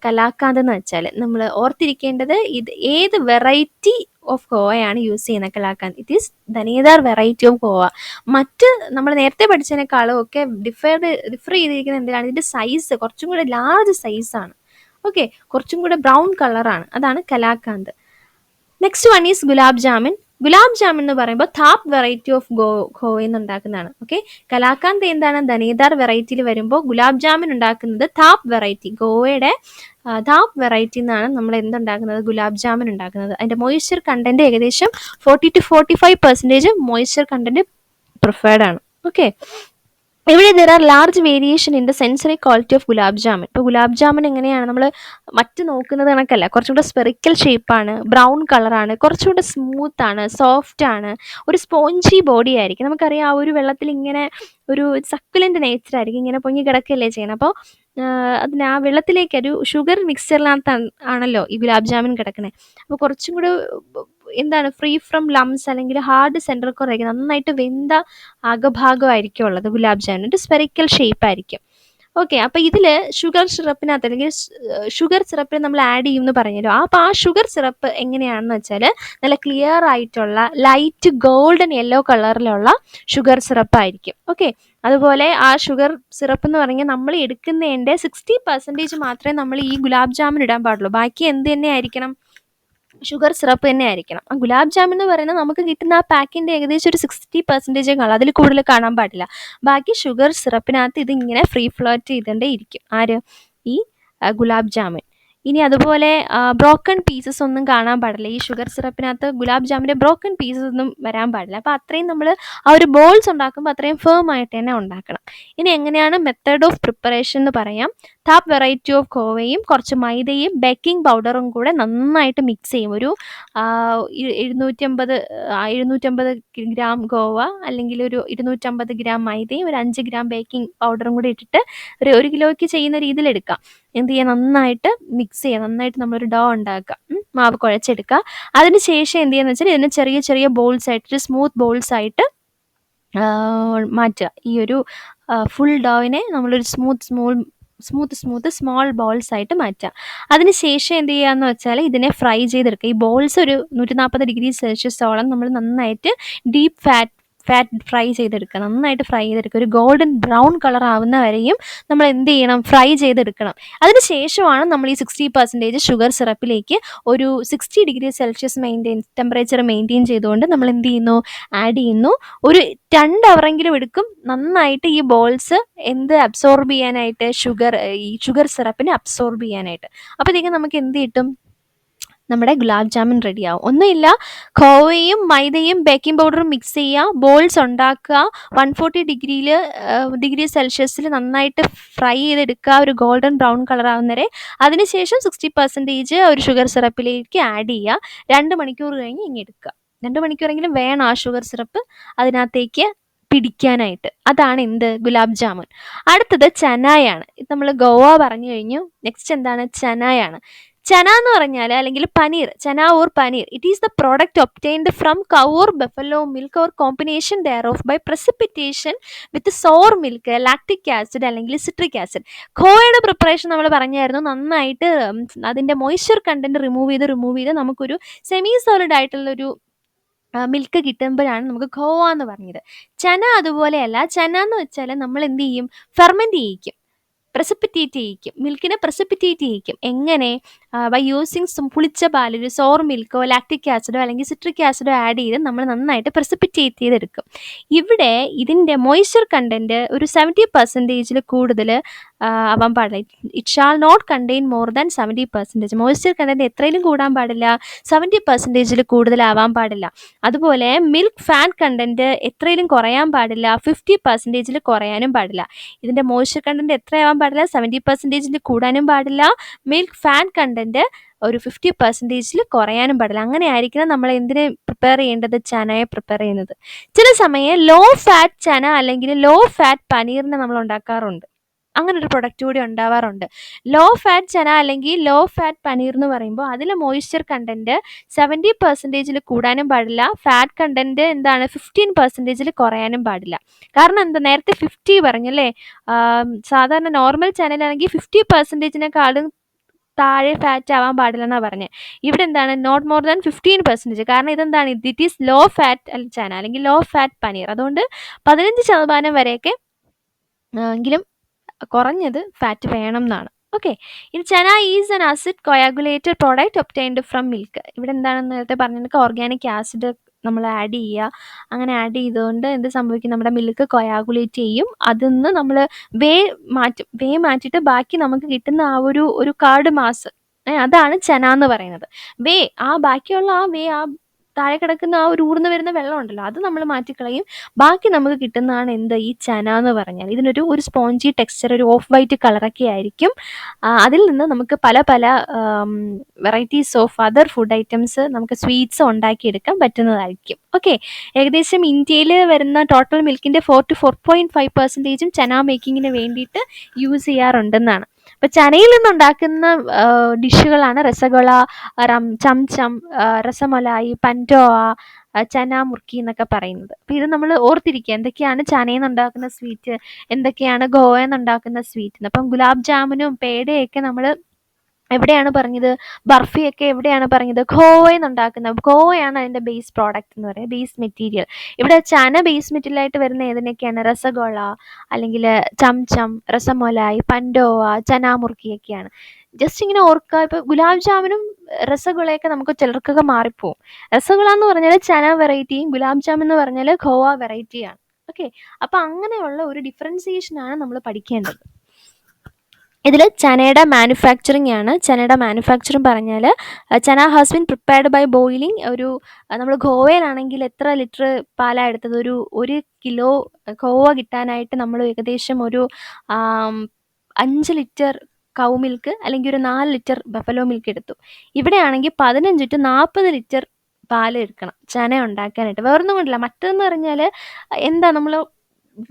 കലാക്കാന്ത് എന്ന് വെച്ചാൽ നമ്മൾ ഓർത്തിരിക്കേണ്ടത് ഇത് ഏത് വെറൈറ്റി ഓഫ് ഗോവയാണ് യൂസ് ചെയ്യുന്ന kalakand it is danedar variety of khoa മറ്റ് നമ്മൾ നേരത്തെ പഠിച്ചതിനേക്കാളും ഒക്കെ ഡിഫർ ഡിഫർ ചെയ്തിരിക്കുന്ന എന്തിനാണ്? ഇതിന്റെ സൈസ് കുറച്ചും കൂടെ ലാർജ് സൈസാണ് ഓക്കെ കുറച്ചും കൂടെ ബ്രൗൺ കളറാണ് അതാണ് kalakand. Next one is gulab jamun. Gulab jamun എന്ന് പറയുമ്പോൾ താപ് വെറൈറ്റി ഓഫ് ഗോ നിന്ന് ഉണ്ടാക്കുന്നതാണ്. ഓക്കെ കലാകാന്ത് എന്താണ്? ധനേദാർ വെറൈറ്റിയിൽ വരുമ്പോൾ ഗുലാബ് ജാമിൻ ഉണ്ടാക്കുന്നത് താപ് വെറൈറ്റി ഗോവയുടെ താപ് വെറൈറ്റി എന്നാണ് നമ്മൾ എന്തുണ്ടാക്കുന്നത്? ഗുലാബ് ജാമിൻ ഉണ്ടാക്കുന്നത്. അതിന്റെ മോയ്സ്ചർ കണ്ടന്റ് ഏകദേശം forty to forty five percentage moisture content preferred ആണ്. ഓക്കെ ഇവിടെ there are large variation in the sensory quality of gulab jamun ഇപ്പോൾ ഗുലാബ് ജാമുൻ എങ്ങനെയാണ്? നമ്മൾ മറ്റ് നോക്കുന്നത് കണക്കല്ല. കുറച്ചും കൂടെ സ്പെറിക്കൽ ഷേപ്പാണ് ബ്രൗൺ കളറാണ് കുറച്ചും കൂടെ സ്മൂത്ത് ആണ് സോഫ്റ്റ് ആണ്. ഒരു സ്പോഞ്ചി ബോഡി ആയിരിക്കും. നമുക്കറിയാം ആ ഒരു വെള്ളത്തിൽ ഇങ്ങനെ ഒരു സക്കുലന്റ് നേച്ചർ ആയിരിക്കും ഇങ്ങനെ പൊങ്ങി കിടക്കുകയല്ലേ ചെയ്യണം അപ്പോൾ അതിന് ആ വെള്ളത്തിലേക്ക് ഒരു ഷുഗർ മിക്സ്ചറിനകത്ത് ആണല്ലോ ഈ ഗുലാബ് ജാമുൻ കിടക്കണേ. അപ്പോൾ കുറച്ചും കൂടെ എന്താണ് ഫ്രീ ഫ്രം ലംസ് അല്ലെങ്കിൽ ഹാർഡ് സെന്റർ കുറേയൊക്കെ നന്നായിട്ട് വെന്ത അകഭാഗമായിരിക്കും ഉള്ളത് ഗുലാബ് ജാമുൻ. ഒരു സ്പെറിക്കൽ ഷേപ്പ് ആയിരിക്കും. ഓക്കെ അപ്പോൾ ഇതിൽ ഷുഗർ സിറപ്പിനകത്ത് അല്ലെങ്കിൽ ഷുഗർ സിറപ്പിന് നമ്മൾ ആഡ് ചെയ്യും എന്ന് പറഞ്ഞല്ലോ. അപ്പോൾ ആ ഷുഗർ സിറപ്പ് എങ്ങനെയാണെന്ന് വെച്ചാൽ നല്ല ക്ലിയർ ആയിട്ടുള്ള ലൈറ്റ് ഗോൾഡൻ യെല്ലോ കളറിലുള്ള ഷുഗർ സിറപ്പ് ആയിരിക്കും. ഓക്കെ അതുപോലെ ആ ഷുഗർ സിറപ്പ് എന്ന് പറഞ്ഞാൽ നമ്മൾ എടുക്കുന്നതിന്റെ സിക്സ്റ്റി പെർസെന്റേജ് മാത്രമേ നമ്മൾ ഈ ഗുലാബ് ജാമുൻ ഇടാൻ പാടുള്ളൂ. ബാക്കി എന്ത് തന്നെ ആയിരിക്കണം ഷുഗർ സിറപ്പ് തന്നെ ആയിരിക്കണം ആ ഗുലാബ് ജാമുൻ എന്ന് പറയുന്നത് നമുക്ക് കിട്ടുന്ന ആ പാക്കിന്റെ ഏകദേശം ഒരു സിക്സ്റ്റി പെർസെന്റേജ് കാണും. അതിൽ കൂടുതൽ കാണാൻ പാടില്ല. ബാക്കി ഷുഗർ സിറപ്പിനകത്ത് ഇതിങ്ങനെ ഫ്രീ ഫ്ലോറ്റ് ചെയ്തുകൊണ്ടേ ഇരിക്കും. ആര്? ഈ ഗുലാബ് ജാമുൻ. ഇനി അതുപോലെ ബ്രോക്കൺ പീസസ് ഒന്നും കാണാൻ പാടില്ല. ഈ ഷുഗർ സിറപ്പിനകത്ത് ഗുലാബ് ജാമിന്റെ ബ്രോക്കൺ പീസസ് ഒന്നും വരാൻ പാടില്ല. അപ്പോൾ അത്രയും നമ്മൾ ആ ഒരു ബോൾസ് ഉണ്ടാക്കുമ്പോൾ അത്രയും ഫേം ആയിട്ട് തന്നെ ഉണ്ടാക്കണം. ഇനി എങ്ങനെയാണ് മെത്തേഡ് ഓഫ് പ്രിപ്പറേഷൻ എന്ന് പറയാം. താപ് വെറൈറ്റി ഓഫ് കോവയും കുറച്ച് മൈദയും ബേക്കിംഗ് പൗഡറും കൂടെ നന്നായിട്ട് മിക്സ് ചെയ്യും. ഒരു എഴുന്നൂറ്റമ്പത് എഴുന്നൂറ്റമ്പത് ഗ്രാം ഗോവ അല്ലെങ്കിൽ ഒരു ഇരുന്നൂറ്റമ്പത് ഗ്രാം മൈദയും ഒരു അഞ്ച് ഗ്രാം ബേക്കിംഗ് പൗഡറും കൂടി ഇട്ടിട്ട് ഒരു ഒരു കിലോയ്ക്ക് ചെയ്യുന്ന രീതിയിൽ എടുക്കാം. എന്ത് ചെയ്യുക നന്നായിട്ട് മിക്സ് ചെയ്യുക നന്നായിട്ട് നമ്മളൊരു ഡോ ഉണ്ടാക്കുക. മാവ് കുഴച്ചെടുക്കുക. അതിന് ശേഷം എന്ത് ചെയ്യുക വെച്ചാൽ ഇതിന് ചെറിയ ചെറിയ ബോൾസ് ആയിട്ട് സ്മൂത്ത് ബോൾസ് ആയിട്ട് മാറ്റുക. ഈ ഒരു ഫുൾ ഡോവിനെ നമ്മളൊരു smooth small smooth smooth small balls ആയിട്ട് മാറ്റുക. അതിന് ശേഷം എന്ത് ചെയ്യുകയെന്ന് വെച്ചാൽ ഇതിനെ ഫ്രൈ ചെയ്തെടുക്കുക. ഈ ബോൾസ് ഒരു നൂറ്റി നാൽപ്പത് ഡിഗ്രി സെൽഷ്യസോളം നമ്മൾ നന്നായിട്ട് ഡീപ്പ് ഫാറ്റ് ഫാറ്റ് ഫ്രൈ ചെയ്തെടുക്കുക നന്നായിട്ട് ഫ്രൈ ചെയ്തെടുക്കുക. ഒരു ഗോൾഡൻ ബ്രൗൺ കളർ ആവുന്ന വരെയും നമ്മൾ എന്ത് ചെയ്യണം? ഫ്രൈ ചെയ്തെടുക്കണം. അതിന് ശേഷമാണ് നമ്മൾ ഈ സിക്സ്റ്റി പെർസെന്റേജ് ഷുഗർ സിറപ്പിലേക്ക് ഒരു sixty degree Celsius maintain temperature maintain ചെയ്തുകൊണ്ട് നമ്മൾ എന്ത് ചെയ്യുന്നു? ആഡ് ചെയ്യുന്നു. ഒരു രണ്ട് അവറെങ്കിലും എടുക്കും. നന്നായിട്ട് ഈ ബോൾസ് എന്ത് അബ്സോർബ് ചെയ്യാനായിട്ട്? ഷുഗർ ഈ ഷുഗർ സിറപ്പിനെ അബ്സോർബ് ചെയ്യാനായിട്ട്. അപ്പോഴത്തേക്കും നമുക്ക് എന്ത് കിട്ടും? നമ്മുടെ ഗുലാബ് ജാമുൻ റെഡിയാവും. ഒന്നുമില്ല ഖോവയും മൈദയും ബേക്കിംഗ് പൗഡറും മിക്സ് ചെയ്യുക ബോൾസ് ഉണ്ടാക്കുക വൺ ഫോർട്ടി ഡിഗ്രിയിൽ ഡിഗ്രി സെൽഷ്യസിൽ നന്നായിട്ട് ഫ്രൈ ചെയ്തെടുക്കുക ഒരു ഗോൾഡൻ ബ്രൗൺ കളർ ആവുന്നവരെ അതിനുശേഷം സിക്സ്റ്റി പെർസെന്റേജ് ഒരു ഷുഗർ സിറപ്പിലേക്ക് ആഡ് ചെയ്യുക. രണ്ട് മണിക്കൂർ കഴിഞ്ഞ് ഇങ്ങനെ എടുക്കുക. രണ്ട് മണിക്കൂറെങ്കിലും വേണം ആ ഷുഗർ സിറപ്പ് അതിനകത്തേക്ക് പിടിക്കാനായിട്ട്. അതാണ് എന്ത്? ഗുലാബ് ജാമുൻ. അടുത്തത് ചനായാണ്. ഇത് നമ്മൾ ഗോവ പറഞ്ഞു കഴിഞ്ഞു. നെക്സ്റ്റ് എന്താണ്? ചനായാണ്. ചന എന്ന് പറഞ്ഞാൽ അല്ലെങ്കിൽ paneer chhana or paneer it is the product obtained from cow or milk or combination there of by precipitation with sour milk lactic acid അല്ലെങ്കിൽ സിട്രിക് ആസിഡ് ഖോയുടെ പ്രിപ്പറേഷൻ നമ്മൾ പറഞ്ഞായിരുന്നു നന്നായിട്ട് അതിന്റെ മോയ്സ്ചർ കണ്ടന്റ് റിമൂവ് ചെയ്ത് റിമൂവ് ചെയ്ത് നമുക്കൊരു semi solid ആയിട്ടുള്ളൊരു മിൽക്ക് കിട്ടുമ്പോഴാണ് നമുക്ക് ഖോവ എന്ന് പറഞ്ഞത്. ചന അതുപോലെയല്ല ചന എന്ന് വെച്ചാൽ നമ്മൾ എന്ത് ചെയ്യും? ഫെർമെന്റ് ചെയ്യിക്കും. പ്രസിപ്പിറ്റേറ്റ് ചെയ്യിക്കും. മിൽക്കിനെ പ്രസിപ്പിറ്റേറ്റ് ചെയ്യിക്കും. എങ്ങനെ? ബൈ യൂസിങ് പുളിച്ച പാൽ ഒരു സോർ മിൽക്കോ ലാക്ടിക് ആസിഡോ അല്ലെങ്കിൽ സിട്രിക് ആസിഡോ ആഡ് ചെയ്ത് നമ്മൾ നന്നായിട്ട് പ്രസിപ്പിറ്റേറ്റ് ചെയ്തെടുക്കും. ഇവിടെ ഇതിന്റെ മോയ്സ്ചർ കണ്ടന്റ് ഒരു സെവന്റി പെർസെന്റേജിൽ കൂടുതൽ ആവാൻ പാടില്ല. It shall not contain more than seventy percentage moisture content എത്രയും കൂടാൻ പാടില്ല. സെവന്റി പെർസെന്റേജിൽ കൂടുതലാവാൻ പാടില്ല. അതുപോലെ മിൽക്ക് ഫാറ്റ് കണ്ടന്റ് എത്രയും കുറയാൻ പാടില്ല. ഫിഫ്റ്റി പെർസെന്റേജിൽ കുറയാനും പാടില്ല. ഇതിന്റെ മോയ്സ്ചർ കണ്ടന്റ് എത്രയാവാൻ പാടില്ല? സെവന്റി പെർസെന്റേജിൽ കൂടാനും പാടില്ല. മിൽക്ക് ഫാറ്റ് കണ്ടന്റ് ഒരു ഫിഫ്റ്റി പെർസെന്റേജിൽ കുറയാനും പാടില്ല. അങ്ങനെ ആയിരിക്കണം നമ്മൾ എന്തിനെ പ്രിപ്പയർ ചെയ്യേണ്ടത്? ചനയെ പ്രിപ്പയർ ചെയ്യുന്നത്. ചില സമയം ലോ ഫാറ്റ് ചന അല്ലെങ്കിൽ ലോ ഫാറ്റ് പനീറിനെ നമ്മൾ ഉണ്ടാക്കാറുണ്ട്. അങ്ങനെ ഒരു പ്രൊഡക്റ്റ് കൂടി ഉണ്ടാവാറുണ്ട്. ലോ ഫാറ്റ് ചന അല്ലെങ്കിൽ ലോ ഫാറ്റ് പനീർ എന്ന് പറയുമ്പോൾ അതിൽ മോയ്സ്ചർ കണ്ടന്റ് സെവന്റി പെർസെന്റേജിൽ കൂടാനും പാടില്ല. ഫാറ്റ് കണ്ടന്റ് എന്താണ്? ഫിഫ്റ്റീൻ പെർസെന്റേജിൽ കുറയാനും പാടില്ല. കാരണം എന്താ? നേരത്തെ ഫിഫ്റ്റി പറഞ്ഞല്ലേ? സാധാരണ നോർമൽ ചാനലാണെങ്കിൽ ഫിഫ്റ്റി പെർസെന്റേജിനെക്കാളും താഴെ ഫാറ്റ് ആവാൻ പാടില്ലെന്നാണ് പറഞ്ഞത് ഇവിടെ എന്താണ് not more than fifteen percentage കാരണം ഇതെന്താണ്? It is low fat chhana അല്ലെങ്കിൽ ലോ ഫാറ്റ് പനീർ അതുകൊണ്ട് പതിനഞ്ച് ശതമാനം വരെയൊക്കെ എങ്കിലും കുറഞ്ഞത് ഫാറ്റ് വേണം എന്നാണ് ഓക്കെ ഇനി chhana is an acid coagulated product obtained from milk ഇവിടെ എന്താണെന്ന് നേരത്തെ പറഞ്ഞിട്ട് ഓർഗാനിക് ആസിഡ് നമ്മൾ ആഡ് ചെയ്യുക അങ്ങനെ ആഡ് ചെയ്തുകൊണ്ട് എന്ത് സംഭവിക്കും? നമ്മുടെ മിൽക്ക് കൊയാഗുലേറ്റ് ചെയ്യും. അതിൽ നിന്ന് നമ്മൾ വേ മാറ്റി വേ മാറ്റിയിട്ട് ബാക്കി നമുക്ക് കിട്ടുന്ന ആ ഒരു ഒരു കാർഡ് മാസ് അതാണ് ചന എന്ന് പറയുന്നത്. വേ ആ ബാക്കിയുള്ള ആ വേ ആ താഴെ കിടക്കുന്ന ആ ഒരു ഊർന്ന് വരുന്ന വെള്ളം ഉണ്ടല്ലോ അത് നമ്മൾ മാറ്റിക്കളയും. ബാക്കി നമുക്ക് കിട്ടുന്നതാണ് എന്ത് ഈ ചന എന്ന് പറഞ്ഞാൽ. ഇതിനൊരു ഒരു സ്പോഞ്ചി ടെക്സ്ചർ ഒരു ഓഫ് വൈറ്റ് കളറൊക്കെ ആയിരിക്കും. അതിൽ നിന്ന് നമുക്ക് പല പല varieties of other food items നമുക്ക് സ്വീറ്റ്സ് ഉണ്ടാക്കിയെടുക്കാൻ പറ്റുന്നതായിരിക്കും. ഓക്കെ ഏകദേശം ഇന്ത്യയിൽ വരുന്ന total മിൽക്കിന്റെ four two four point five പെർസെന്റേജും ചന മേക്കിങ്ങിന് വേണ്ടിയിട്ട് യൂസ് ചെയ്യാറുണ്ടെന്നാണ്. അപ്പോൾ ചനയിൽ നിന്നുണ്ടാക്കുന്ന ഡിഷുകളാണ് രസഗുള റം ചംചം രസമലായി പന്റോവ ചന മുറുക്കി എന്നൊക്കെ പറയുന്നത്. അപ്പോൾ ഇത് നമ്മൾ ഓർത്തിരിക്കുക എന്തൊക്കെയാണ് ചനയിൽ നിന്ന് ഉണ്ടാക്കുന്ന സ്വീറ്റ് എന്തൊക്കെയാണ് ഗോവയിൽ നിന്നുണ്ടാക്കുന്ന സ്വീറ്റ് അപ്പം ഗുലാബ് ജാമുനും പേടയൊക്കെ നമ്മൾ എവിടെയാണ് പറഞ്ഞത്? ബർഫിയൊക്കെ എവിടെയാണ് പറഞ്ഞത്? ഖോവയിൽ നിന്ന് ഉണ്ടാക്കുന്ന ഖോവയാണ് അതിന്റെ ബേസ് പ്രോഡക്റ്റ് എന്ന് പറയുന്നത് ബേസ് മെറ്റീരിയൽ ഇവിടെ ചന ബേസ് മെറ്റീരിയലായിട്ട് വരുന്ന ഏതിനൊക്കെയാണ്? രസഗോള അല്ലെങ്കിൽ ചംചം രസമൊലായി പൻഡോവ ചന മുറുക്കിയൊക്കെയാണ് ജസ്റ്റ് ഇങ്ങനെ ഓർക്കുക ഇപ്പോൾ ഗുലാബ് ജാമുനും രസഗുളയൊക്കെ നമുക്ക് ചിലർക്കൊക്കെ മാറിപ്പോവും. രസഗുള എന്ന് പറഞ്ഞാൽ ചന വെറൈറ്റിയും ഗുലാബ് ജാമുൻ എന്ന് പറഞ്ഞാൽ ഖോവ വെറൈറ്റിയാണ് ഓക്കെ അപ്പോൾ അങ്ങനെയുള്ള ഒരു ഡിഫറൻസിയേഷനാണ് നമ്മൾ പഠിക്കേണ്ടത്. ഇതിൽ ചനയുടെ മാനുഫാക്ചറിങ് ആണ്. ചനയുടെ മാനുഫാക്ചറിങ് പറഞ്ഞാൽ chhana has been prepared by boiling ഒരു നമ്മൾ ഗോവയിലാണെങ്കിൽ എത്ര ലിറ്റർ പാലാണ് എടുത്തത്? ഒരു ഒരു കിലോ ഗോവ കിട്ടാനായിട്ട് നമ്മൾ ഏകദേശം ഒരു അഞ്ച് ലിറ്റർ കൗ മിൽക്ക് അല്ലെങ്കിൽ ഒരു നാല് ലിറ്റർ ബഫലോ മിൽക്ക് എടുത്തു. ഇവിടെയാണെങ്കിൽ പതിനഞ്ച് ടു നാൽപ്പത് ലിറ്റർ പാൽ എടുക്കണം ചന ഉണ്ടാക്കാനായിട്ട്. വേറൊന്നും കൊണ്ടില്ല. മറ്റതെന്ന് പറഞ്ഞാൽ എന്താ നമ്മൾ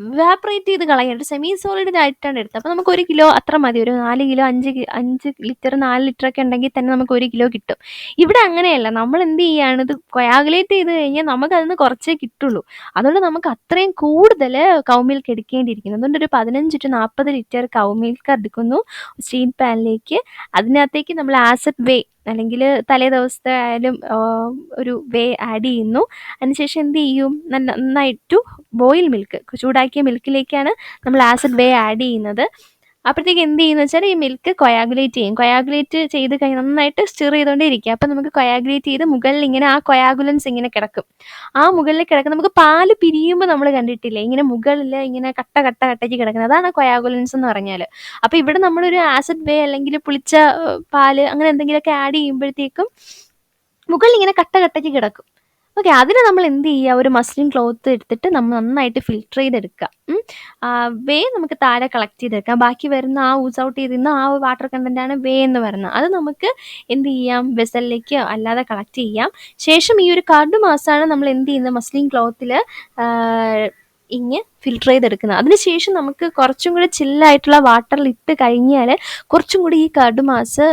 വാപ്പറേറ്റ് ചെയ്ത് കളയാൻ സെമി സോളിഡ് ആയിട്ടാണ് എടുത്തത്. അപ്പോൾ നമുക്ക് ഒരു കിലോ അത്ര മതി. ഒരു നാല് കിലോ അഞ്ച് അഞ്ച് ലിറ്റർ നാല് ലിറ്റർ ഒക്കെ ഉണ്ടെങ്കിൽ തന്നെ നമുക്ക് ഒരു കിലോ കിട്ടും. ഇവിടെ അങ്ങനെയല്ല. നമ്മൾ എന്ത് ചെയ്യാണ്? ഇത് കൊയാഗുലേറ്റ് ചെയ്ത് കഴിഞ്ഞാൽ നമുക്ക് അതിന് കുറച്ചേ കിട്ടുള്ളൂ. അതുകൊണ്ട് നമുക്ക് അത്രയും കൂടുതൽ കൗമിൽക്ക് എടുക്കേണ്ടിയിരിക്കുന്നു. അതുകൊണ്ട് ഒരു പതിനഞ്ച് ടു നാൽപ്പത് ലിറ്റർ കൗമിൽക്ക് എടുക്കുന്നു. സ്റ്റീൽ പാനിലേക്ക് അതിനകത്തേക്ക് നമ്മൾ ആസിഡ് വേ അല്ലെങ്കിൽ തലേ ദിവസത്തെ ആയാലും ഒരു വേ ആഡ് ചെയ്യുന്നു. അതിനുശേഷം എന്ത് ചെയ്യും? നന്നായിട്ടു ബോയിൽ മിൽക്ക് ചൂടാക്കിയ മിൽക്കിലേക്കാണ് നമ്മൾ ആസിഡ് വേ ആഡ് ചെയ്യുന്നത്. അപ്പോഴത്തേക്ക് എന്ത് ചെയ്യുന്നു വെച്ചാൽ ഈ മിൽക്ക് കൊയാഗുലേറ്റ് ചെയ്യും. കൊയാഗുലേറ്റ് ചെയ്ത് കഴിഞ്ഞ് നന്നായിട്ട് സ്റ്റിർ ചെയ്തുകൊണ്ടേ ഇരിക്കുക അപ്പം നമുക്ക് കൊയാഗുലേറ്റ് ചെയ്ത് മുകളിൽ ഇങ്ങനെ ആ കൊയാഗുലൻസ് ഇങ്ങനെ കിടക്കും. ആ മുകളിൽ കിടക്കും നമുക്ക് പാൽ പിരിയുമ്പോൾ നമ്മൾ കണ്ടിട്ടില്ലേ? ഇങ്ങനെ മുകളിൽ ഇങ്ങനെ കട്ട കട്ട കട്ടയ്ക്ക് കിടക്കുന്നത്. അതാണ് കൊയാഗുലൻസ് എന്ന് പറഞ്ഞാൽ അപ്പോൾ ഇവിടെ നമ്മളൊരു ആസിഡ് വേ അല്ലെങ്കിൽ പുളിച്ച പാൽ അങ്ങനെ എന്തെങ്കിലുമൊക്കെ ആഡ് ചെയ്യുമ്പോഴത്തേക്കും മുകളിൽ ഇങ്ങനെ കട്ട കട്ടയ്ക്ക് കിടക്കും. ഓക്കെ അതിന് നമ്മൾ എന്ത് ചെയ്യുക? ഒരു മസ്ലിൻ ക്ലോത്ത് എടുത്തിട്ട് നമ്മൾ നന്നായിട്ട് ഫിൽറ്റർ ചെയ്തെടുക്കുക. വേ നമുക്ക് താഴെ കളക്ട് ചെയ്തെടുക്കാം. ബാക്കി വരുന്ന ആ ഊസ് ഔട്ട് ചെയ്തിരുന്ന ആ വാട്ടർ കണ്ടന്റ് ആണ് വേ എന്ന് പറയുന്നത്. അത് നമുക്ക് എന്ത് ചെയ്യാം? വെസലിലേക്ക് അല്ലാതെ കളക്ട് ചെയ്യാം. ശേഷം ഈ ഒരു കാർഡ് മാസമാണ് നമ്മൾ എന്ത് ചെയ്യുന്നത്? മസ്ലിൻ ക്ലോത്തിൽ ഇങ്ങ് ഫിൽട്ടർ ചെയ്തെടുക്കുന്നത്. അതിനുശേഷം നമുക്ക് കുറച്ചും കൂടി ചില്ലായിട്ടുള്ള വാട്ടറിൽ ഇട്ട് കഴിഞ്ഞാൽ കുറച്ചും കൂടി ഈ കടുമാസ്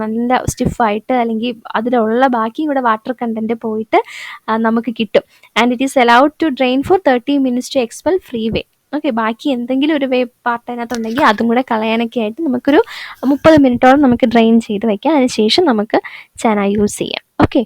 നല്ല സ്റ്റിഫായിട്ട് അല്ലെങ്കിൽ അതിലുള്ള ബാക്കിയും കൂടെ വാട്ടർ കണ്ടന്റ് പോയിട്ട് നമുക്ക് കിട്ടും. And it is allowed to drain for thirty minutes to expel free whey okay ബാക്കി എന്തെങ്കിലും ഒരു വേ പാർട്ട് അതിനകത്തുണ്ടെങ്കിൽ അതും കൂടെ കളയാനൊക്കെ ആയിട്ട് നമുക്കൊരു മുപ്പത് മിനിറ്റോളം നമുക്ക് ഡ്രെയിൻ ചെയ്ത് വയ്ക്കാം അതിനുശേഷം നമുക്ക് ചന യൂസ് ചെയ്യാം. ഓക്കെ